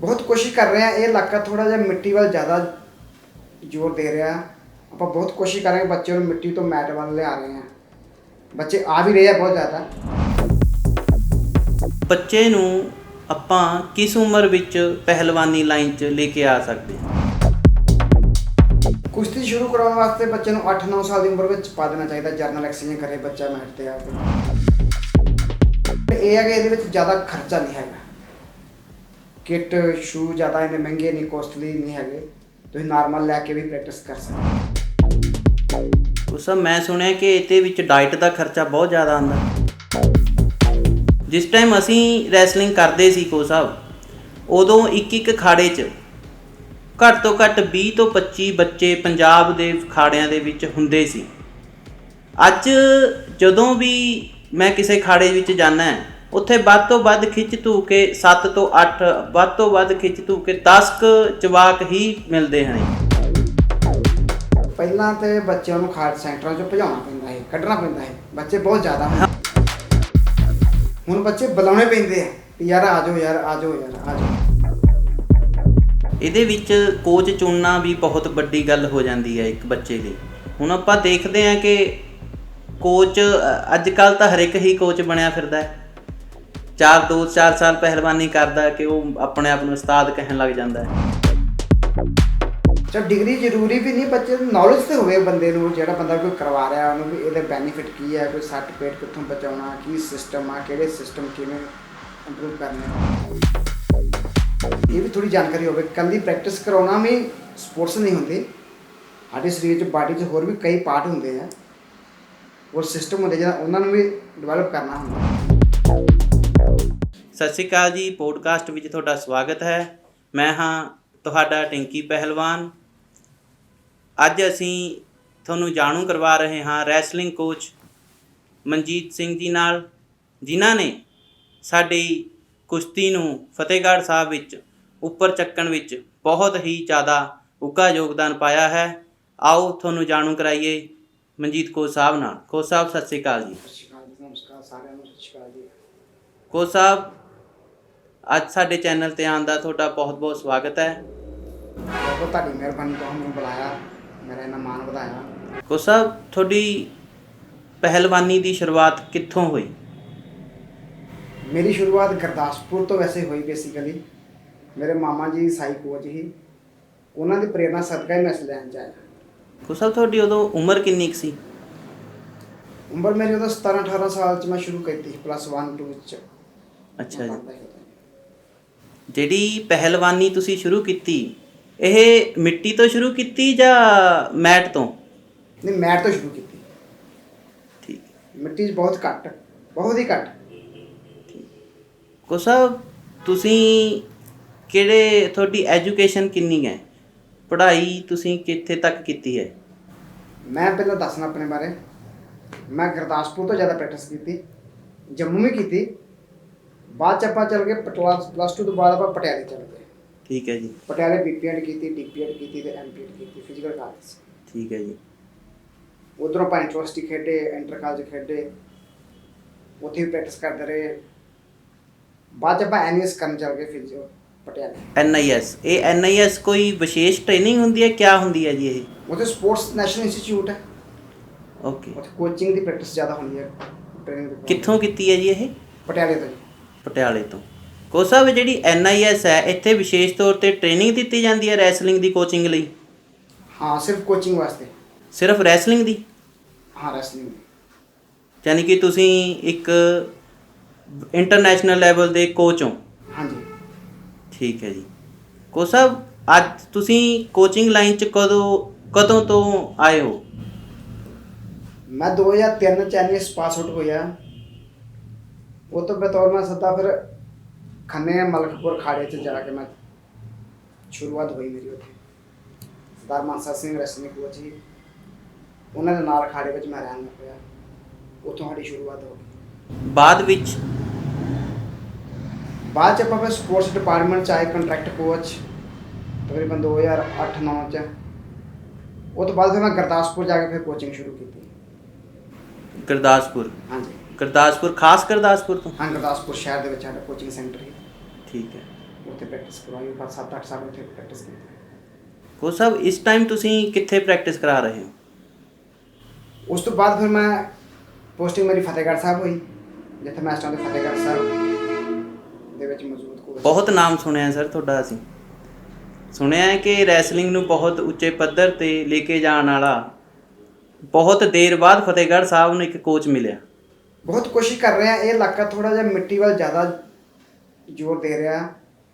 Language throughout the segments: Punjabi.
ਬਹੁਤ ਕੋਸ਼ਿਸ਼ ਕਰ ਰਹੇ ਆ ਇਹ ਇਲਾਕਾ ਥੋੜਾ ਜਿਹਾ ਮਿੱਟੀ ਵੱਲ ਜ਼ਿਆਦਾ ਜ਼ੋਰ ਦੇ ਰਿਹਾ। ਆਪਾਂ ਬਹੁਤ ਕੋਸ਼ਿਸ਼ ਕਰ ਰਹੇ ਹਾਂ ਬੱਚਿਆਂ ਨੂੰ ਮਿੱਟੀ ਤੋਂ ਮੈਟ ਵੱਲ ਲਿਆ ਰਹੇ ਹਾਂ। ਬੱਚੇ ਆ ਵੀ ਰਹੇ ਆ ਬਹੁਤ ਜ਼ਿਆਦਾ। ਬੱਚੇ ਨੂੰ ਆਪਾਂ ਕਿਸ ਉਮਰ ਵਿੱਚ ਪਹਿਲਵਾਨੀ ਲਾਈਨ 'ਚ ਲੈ ਕੇ ਆ ਸਕਦੇ ਹਾਂ? ਕੁਸ਼ਤੀ ਸ਼ੁਰੂ ਕਰਾਉਣ ਵਾਸਤੇ ਬੱਚੇ ਨੂੰ 8-9 ਸਾਲ ਦੀ ਉਮਰ ਵਿੱਚ ਪਾ ਦੇਣਾ ਚਾਹੀਦਾ ਜਰਨਲ ਐਕਸਰਸਾਈਜ਼ ਕਰੇ ਬੱਚਾ ਮੈਟ ਤੇ ਆ ਕੇ। ਇਹ ਹੈ ਕਿ ਇਹਦੇ ਵਿੱਚ ਜ਼ਿਆਦਾ ਖਰਚਾ ਨਹੀਂ ਹੈਗਾ। ਕਿਟ ਸ਼ੂ ਜ਼ਿਆਦਾ ਇਹਨੇ ਮਹਿੰਗੇ ਨਹੀਂ ਕੋਸਟਲੀ ਨਹੀਂ ਹੈਗੇ। ਤੁਸੀਂ ਨਾਰਮਲ ਲੈ ਕੇ ਵੀ ਪ੍ਰੈਕਟਿਸ ਕਰ ਸਕਦੇ ਹੋ। ਉਸ ਮੈਂ ਸੁਣਿਆ ਕਿ ਇਹਦੇ ਵਿੱਚ ਡਾਈਟ ਦਾ ਖਰਚਾ ਬਹੁਤ ਜ਼ਿਆਦਾ ਆਉਂਦਾ। ਜਿਸ ਟਾਈਮ ਅਸੀਂ ਰੈਸਲਿੰਗ ਕਰਦੇ ਸੀ ਕੋ ਸਾਹਿਬ, ਉਦੋਂ ਇੱਕ ਇੱਕ ਖਾੜੇ 'ਚ ਘੱਟ ਤੋਂ ਘੱਟ 20 ਤੋਂ 25 ਬੱਚੇ ਪੰਜਾਬ ਦੇ ਖਾੜਿਆਂ ਦੇ ਵਿੱਚ ਹੁੰਦੇ ਸੀ। ਅੱਜ ਜਦੋਂ ਵੀ ਮੈਂ ਕਿਸੇ ਖਾੜੇ ਵਿੱਚ ਜਾਂਦਾ ਹੈ ਉੱਥੇ ਵੱਧ ਤੋਂ ਵੱਧ ਖਿੱਚ ਧੂ ਕੇ 7 ਤੋਂ 8 ਵੱਧ ਤੋਂ ਵੱਧ ਖਿੱਚ ਧੂ ਕੇ 10 ਕੁ ਜਵਾਕ ਹੀ ਮਿਲਦੇ ਹਨ। ਪਹਿਲਾਂ ਤੇ ਬੱਚਿਆਂ ਨੂੰ ਖਾਦ ਸੈਂਟਰਾਂ 'ਚੋਂ ਭਜਾਉਣਾ ਪੈਂਦਾ ਹੈ ਕੱਢਣਾ ਪੈਂਦਾ ਹੈ ਬੱਚੇ ਬਹੁਤ ਜ਼ਿਆਦਾ ਹਨ ਹੁਣ ਬੱਚੇ ਬੁਲਾਉਣੇ ਪੈਂਦੇ ਆ ਯਾਰ ਆ ਜਾਓ ਯਾਰ ਆ ਜਾਓ ਯਾਰ ਆ ਜਾਓ। ਇਹਦੇ ਵਿੱਚ ਕੋਚ ਚੁਣਨਾ ਵੀ ਬਹੁਤ ਵੱਡੀ ਗੱਲ ਹੋ ਜਾਂਦੀ ਹੈ ਇੱਕ ਬੱਚੇ ਲਈ। ਹੁਣ ਆਪਾਂ ਦੇਖਦੇ ਹਾਂ ਕਿ ਕੋਚ ਅੱਜ ਕੱਲ ਤਾਂ ਹਰ ਇੱਕ ਹੀ ਕੋਚ ਬਣਿਆ ਫਿਰਦਾ ਹੈ। ਚਾਰ ਦੋ ਚਾਰ ਸਾਲ ਪਹਿਲਵਾਨੀ ਕਰਦਾ ਕਿ ਉਹ ਆਪਣੇ ਆਪ ਨੂੰ ਉਸਤਾਦ ਕਹਿਣ ਲੱਗ ਜਾਂਦਾ ਹੈ। ਚਲ ਡਿਗਰੀ ਜ਼ਰੂਰੀ ਵੀ ਨਹੀਂ, ਬੱਚੇ ਨੂੰ ਨੌਲੇਜ ਤੇ ਹੋਵੇ ਬੰਦੇ ਨੂੰ, ਜਿਹੜਾ ਬੰਦਾ ਕੋਈ ਕਰਵਾ ਰਿਹਾ, ਉਹਨੂੰ ਵੀ ਇਹਦੇ ਬੈਨੀਫਿਟ ਕੀ ਹੈ, ਕੋਈ ਸਰਟੀਫਿਕੇਟ ਕਿੱਥੋਂ ਬਚਾਉਣਾ, ਕੀ ਸਿਸਟਮ ਆ, ਕਿਹੜੇ ਸਿਸਟਮ ਕਿਵੇਂ ਇੰਪਰੂਵ ਕਰਨੇ ਇਹ ਵੀ ਥੋੜੀ ਜਾਣਕਾਰੀ ਹੋਵੇ। ਕੱਲੀ ਪ੍ਰੈਕਟਿਸ ਕਰਾਉਣਾ ਵੀ ਸਪੋਰਟਸ ਨਹੀਂ ਹੁੰਦੀ। ਸਾਡੇ ਸਰੀਰ 'ਚ ਬਾਡੀ 'ਚ ਹੋਰ ਵੀ ਕਈ ਪਾਰਟ ਹੁੰਦੇ ਆ। ਉਹ ਸਿਸਟਮ ਹੁੰਦੇ ਜਿਹੜਾ ਉਹਨਾਂ ਨੂੰ ਵੀ ਡਿਵੈਲਪ ਕਰਨਾ ਹੁੰਦਾ। ਸਤਿ ਸ਼੍ਰੀ ਅਕਾਲ ਜੀ ਪੋਡਕਾਸਟ ਵਿੱਚ ਤੁਹਾਡਾ ਸਵਾਗਤ ਹੈ। ਮੈਂ ਹਾਂ ਤੁਹਾਡਾ ਟਿੰਕੀ ਪਹਿਲਵਾਨ। ਅੱਜ ਅਸੀਂ ਤੁਹਾਨੂੰ ਜਾਣੂ ਕਰਵਾ ਰਹੇ ਹਾਂ ਰੈਸਲਿੰਗ ਕੋਚ ਮਨਜੀਤ ਸਿੰਘ ਜੀ ਨਾਲ ਜਿਨ੍ਹਾਂ ਨੇ ਸਾਡੀ ਕੁਸ਼ਤੀ ਨੂੰ ਫਤਿਹਗੜ੍ਹ ਸਾਹਿਬ ਵਿੱਚ ਉੱਪਰ ਚੱਕਣ ਵਿੱਚ ਬਹੁਤ ਹੀ ਜ਼ਿਆਦਾ ਉੱਘਾ ਯੋਗਦਾਨ ਪਾਇਆ ਹੈ। ਆਓ ਤੁਹਾਨੂੰ ਜਾਣੂ ਕਰਾਈਏ ਮਨਜੀਤ ਕੋਚ ਸਾਹਿਬ ਨਾਲ। ਕੋਚ ਸਾਹਿਬ ਸਤਿ ਸ਼੍ਰੀ ਅਕਾਲ ਜੀ। ਸਤਿ ਸ਼੍ਰੀ ਅਕਾਲ ਜੀ ਨਮਸਕਾਰ ਸਾਰਿਆਂ ਨੂੰ ਸਤਿ ਸ਼੍ਰੀ ਅਕਾਲ ਜੀ। ਕੋਚ ਸਾਹਿਬ ਅੱਜ ਸਾਡੇ ਚੈਨਲ ਤੇ ਆਉਣ ਦਾ ਤੁਹਾਡਾ ਬਹੁਤ-ਬਹੁਤ ਸਵਾਗਤ ਹੈ। ਬਹੁਤ ਤੁਹਾਡੀ ਮਿਹਰਬਾਨੀ ਤੁਹਾਨੂੰ ਮੈਨੂੰ ਬੁਲਾਇਆ। ਮੇਰਾ ਇਹਨਾਂ ਮਾਣ ਵਧਾਇਆ। ਕੋਚ ਸਾਹਿਬ ਤੁਹਾਡੀ ਪਹਿਲਵਾਨੀ ਦੀ ਸ਼ੁਰੂਆਤ ਕਿੱਥੋਂ ਹੋਈ? ਮੇਰੀ ਸ਼ੁਰੂਆਤ ਗੁਰਦਾਸਪੁਰ ਤੋਂ ਵੈਸੇ ਹੋਈ ਬੇਸਿਕਲੀ ਮੇਰੇ ਮਾਮਾ ਜੀ ਸਾਈ ਕੋਚ ਹੀ ਉਹਨਾਂ ਦੀ ਪ੍ਰੇਰਣਾ ਸਦਕਾ ਹੀ ਮੈਂ ਇਸ ਲਾਈਨ 'ਚ ਆਇਆ। ਕੋਚ ਸਾਹਿਬ ਤੁਹਾਡੀ ਉਦੋਂ ਉਮਰ ਕਿੰਨੀ ਕੁ ਸੀ? ਉਮਰ ਮੇਰੀ ਉਦੋਂ 17 18 ਸਾਲ 'ਚ ਮੈਂ ਸ਼ੁਰੂ ਕੀਤੀ ਪਲੱਸ 1 2 'ਚ। ਅੱਛਾ ਜੀ। ਸੀ। ਜਿਹੜੀ ਪਹਿਲਵਾਨੀ ਤੁਸੀਂ ਸ਼ੁਰੂ ਕੀਤੀ ਇਹ ਮਿੱਟੀ ਤੋਂ ਸ਼ੁਰੂ ਕੀਤੀ ਜਾਂ ਮੈਟ ਤੋਂ? ਨਹੀਂ ਮੈਟ ਤੋਂ ਸ਼ੁਰੂ ਕੀਤੀ। ਠੀਕ। ਮਿੱਟੀ 'ਚ ਬਹੁਤ ਘੱਟ ਬਹੁਤ ਹੀ ਘੱਟ। ਕੋਚ ਸਾਹਿਬ ਤੁਸੀਂ ਕਿਹੜੇ ਤੁਹਾਡੀ ਐਜੂਕੇਸ਼ਨ ਕਿੰਨੀ ਹੈ? ਪੜ੍ਹਾਈ ਤੁਸੀਂ ਕਿੱਥੇ ਤੱਕ ਕੀਤੀ ਹੈ? ਮੈਂ ਪਹਿਲਾਂ ਦੱਸਣਾ ਆਪਣੇ ਬਾਰੇ। ਮੈਂ ਗੁਰਦਾਸਪੁਰ ਤੋਂ ਜ਼ਿਆਦਾ ਪ੍ਰੈਕਟਿਸ ਕੀਤੀ ਜੰਮੂ ਵੀ ਕੀਤੀ। ਬਾਅਦ ਚ ਆਪਾਂ ਚੱਲ ਗਏ ਪਟਿਆਲਾ ਪਲੱਸ 2 ਤੋਂ ਬਾਅਦ ਆਪਾਂ ਪਟਿਆਲੇ ਚੱਲ ਗਏ। ਠੀਕ ਹੈ ਜੀ। ਪਟਿਆਲੇ ਬੀਪੀਐਡ ਕੀਤੀ ਡੀਪੀਐਡ ਕੀਤੀ ਤੇ ਐਮਪੀਐਡ ਕੀਤੀ ਫਿਜ਼ੀਕਲ ਕਾਲਜ ਠੀਕ ਹੈ ਜੀ। ਉਧਰੋਂ ਆਪਾਂ ਇੰਟਰੋਸਟੀ ਖੇਡੇ ਇੰਟਰ ਕਾਲਜ ਖੇਡੇ ਉੱਥੇ ਵੀ ਪ੍ਰੈਕਟਿਸ ਕਰਦੇ ਰਹੇ। ਬਾਅਦ ਚ ਆਪਾਂ ਐਨਐਸ ਕਰਨ ਚੱਲ ਗਏ ਫਿਜ਼ੀਓ ਪਟਿਆਲੇ। ਐਨਆਈਐਸ ਇਹ ਐਨਆਈਐਸ ਕੋਈ ਵਿਸ਼ੇਸ਼ ਟ੍ਰੇਨਿੰਗ ਹੁੰਦੀ ਹੈ ਕਿਆ ਹੁੰਦੀ ਹੈ ਜੀ ਇਹ? ਉੱਥੇ ਸਪੋਰਟਸ ਨੈਸ਼ਨਲ ਇੰਸਟੀਚਿਊਟ ਹੈ। ਓਕੇ ਉੱਥੇ ਕੋਚਿੰਗ ਦੀ ਪ੍ਰੈਕਟਿਸ ਜ਼ਿਆਦਾ ਹੁੰਦੀ ਹੈ ਟ੍ਰੇਨਿੰਗ ਕਿੱਥੋਂ ਕੀਤੀ ਹੈ ਜੀ ਇਹ? ਪਟਿਆਲੇ ਤੋਂ ਪਟਿਆਲੇ ਤੋਂ। ਕੋਚ ਸਾਹਿਬ ਜਿਹੜੀ ਐਨਆਈਐਸ ਹੈ ਇੱਥੇ ਵਿਸ਼ੇਸ਼ ਤੌਰ ਤੇ ਟ੍ਰੇਨਿੰਗ ਦਿੱਤੀ ਜਾਂਦੀ ਹੈ ਰੈਸਲਿੰਗ ਦੀ ਕੋਚਿੰਗ ਲਈ? ਹਾਂ ਸਿਰਫ ਕੋਚਿੰਗ ਵਾਸਤੇ। ਸਿਰਫ ਰੈਸਲਿੰਗ ਦੀ? ਹਾਂ ਰੈਸਲਿੰਗ ਯਾਨੀ ਕਿ ਤੁਸੀਂ ਇੱਕ ਇੰਟਰਨੈਸ਼ਨਲ ਲੈਵਲ ਦੇ ਕੋਚ ਹੋ? ਹਾਂਜੀ। ਠੀਕ ਹੈ ਜੀ। ਕੋਚ ਸਾਹਿਬ ਅੱਜ ਤੁਸੀਂ ਕੋਚਿੰਗ ਲਾਈਨ ਚ ਕਦੋਂ ਕਦੋਂ ਤੋਂ ਆਏ ਹੋ? ਮੈਂ 2003 ਚ ਐਨਐਸ ਪਾਸ ਆਊਟ ਹੋਇਆ। ਉਹ ਤੋਂ ਬਤੌਰ ਮੈਂ ਸੱਦਾ ਫਿਰ ਖੰਨੇ ਮਲਕਪੁਰ ਖਾੜੇ ਚ ਜਾ ਕੇ ਮੈਂ ਸ਼ੁਰੂਆਤ ਹੋਈ ਮੇਰੀ ਉੱਥੇ। ਸਰਦਾਰ ਮਾਨਸਾ ਸਿੰਘ ਰਸਮੀ ਕੋਚ ਜੀ ਉਹਨਾਂ ਦੇ ਨਾਲ ਖਾੜੇ ਵਿੱਚ ਮੈਂ ਰਹਿਣ ਲੱਗ ਪਿਆ। ਉੱਥੋਂ ਸਾਡੀ ਸ਼ੁਰੂਆਤ ਹੋ ਗਈ। ਬਾਅਦ ਵਿੱਚ? ਬਾਅਦ ਚ ਆਪਾਂ ਫਿਰ ਸਪੋਰਟਸ ਡਿਪਾਰਟਮੈਂਟ ਚ ਆਏ ਕੰਟਰੈਕਟ ਕੋਚ ਤਕਰੀਬਨ 2008-9 ਚ। ਉਹ ਤੋਂ ਬਾਅਦ ਫਿਰ ਮੈਂ ਗੁਰਦਾਸਪੁਰ ਜਾ ਕੇ ਫਿਰ ਕੋਚਿੰਗ ਸ਼ੁਰੂ ਕੀਤੀ। ਗੁਰਦਾਸਪੁਰ? ਹਾਂਜੀ। ਗੁਰਦਾਸਪੁਰ ਖਾਸ ਗੁਰਦਾਸਪੁਰ ਤੋਂ? ਹਾਂ ਗੁਰਦਾਸਪੁਰ ਸ਼ਹਿਰ ਦੇ ਵਿੱਚ ਸਾਡਾ ਕੋਚਿੰਗ ਸੈਂਟਰ ਹੈ ਠੀਕ ਹੈ। ਉੱਥੇ ਪ੍ਰੈਕਟਿਸ ਕਰਵਾਈ ਪਰ 7-8 ਸਾਲ ਉੱਥੇ ਪ੍ਰੈਕਟਿਸ ਕੀਤੀ। ਕੋ ਸਾਹਿਬ ਇਸ ਟਾਈਮ ਤੁਸੀਂ ਕਿੱਥੇ ਪ੍ਰੈਕਟਿਸ ਕਰਾ ਰਹੇ ਹੋ? ਉਸ ਤੋਂ ਬਾਅਦ ਫਿਰ ਮੈਂ ਪੋਸਟਿੰਗ ਮੇਰੀ ਫਤਿਹਗੜ੍ਹ ਸਾਹਿਬ ਹੋਈ ਜਿੱਥੇ ਮੈਂ ਟਾਈਮ ਤੇ ਫਤਿਹਗੜ੍ਹ ਸਾਹਿਬ ਦੇ ਵਿੱਚ ਮੌਜੂਦ ਕੋਚ ਬਹੁਤ ਨਾਮ ਸੁਣਿਆ ਸਰ ਤੁਹਾਡਾ ਅਸੀਂ। ਸੁਣਿਆ ਹੈ ਕਿ ਰੈਸਲਿੰਗ ਨੂੰ ਬਹੁਤ ਉੱਚੇ ਪੱਧਰ ਤੇ ਲੈ ਕੇ ਜਾਣ ਵਾਲਾ ਬਹੁਤ ਦੇਰ ਬਾਅਦ ਫਤਿਹਗੜ੍ਹ ਸਾਹਿਬ ਨੂੰ ਇੱਕ ਕੋਚ ਮਿਲਿਆ। ਬਹੁਤ ਕੋਸ਼ਿਸ਼ ਕਰ ਰਹੇ ਆ, ਇਹ ਇਲਾਕਾ ਥੋੜਾ ਜਿਹਾ ਮਿੱਟੀ ਵੱਲ ਜ਼ਿਆਦਾ ਜ਼ੋਰ ਦੇ ਰਿਹਾ।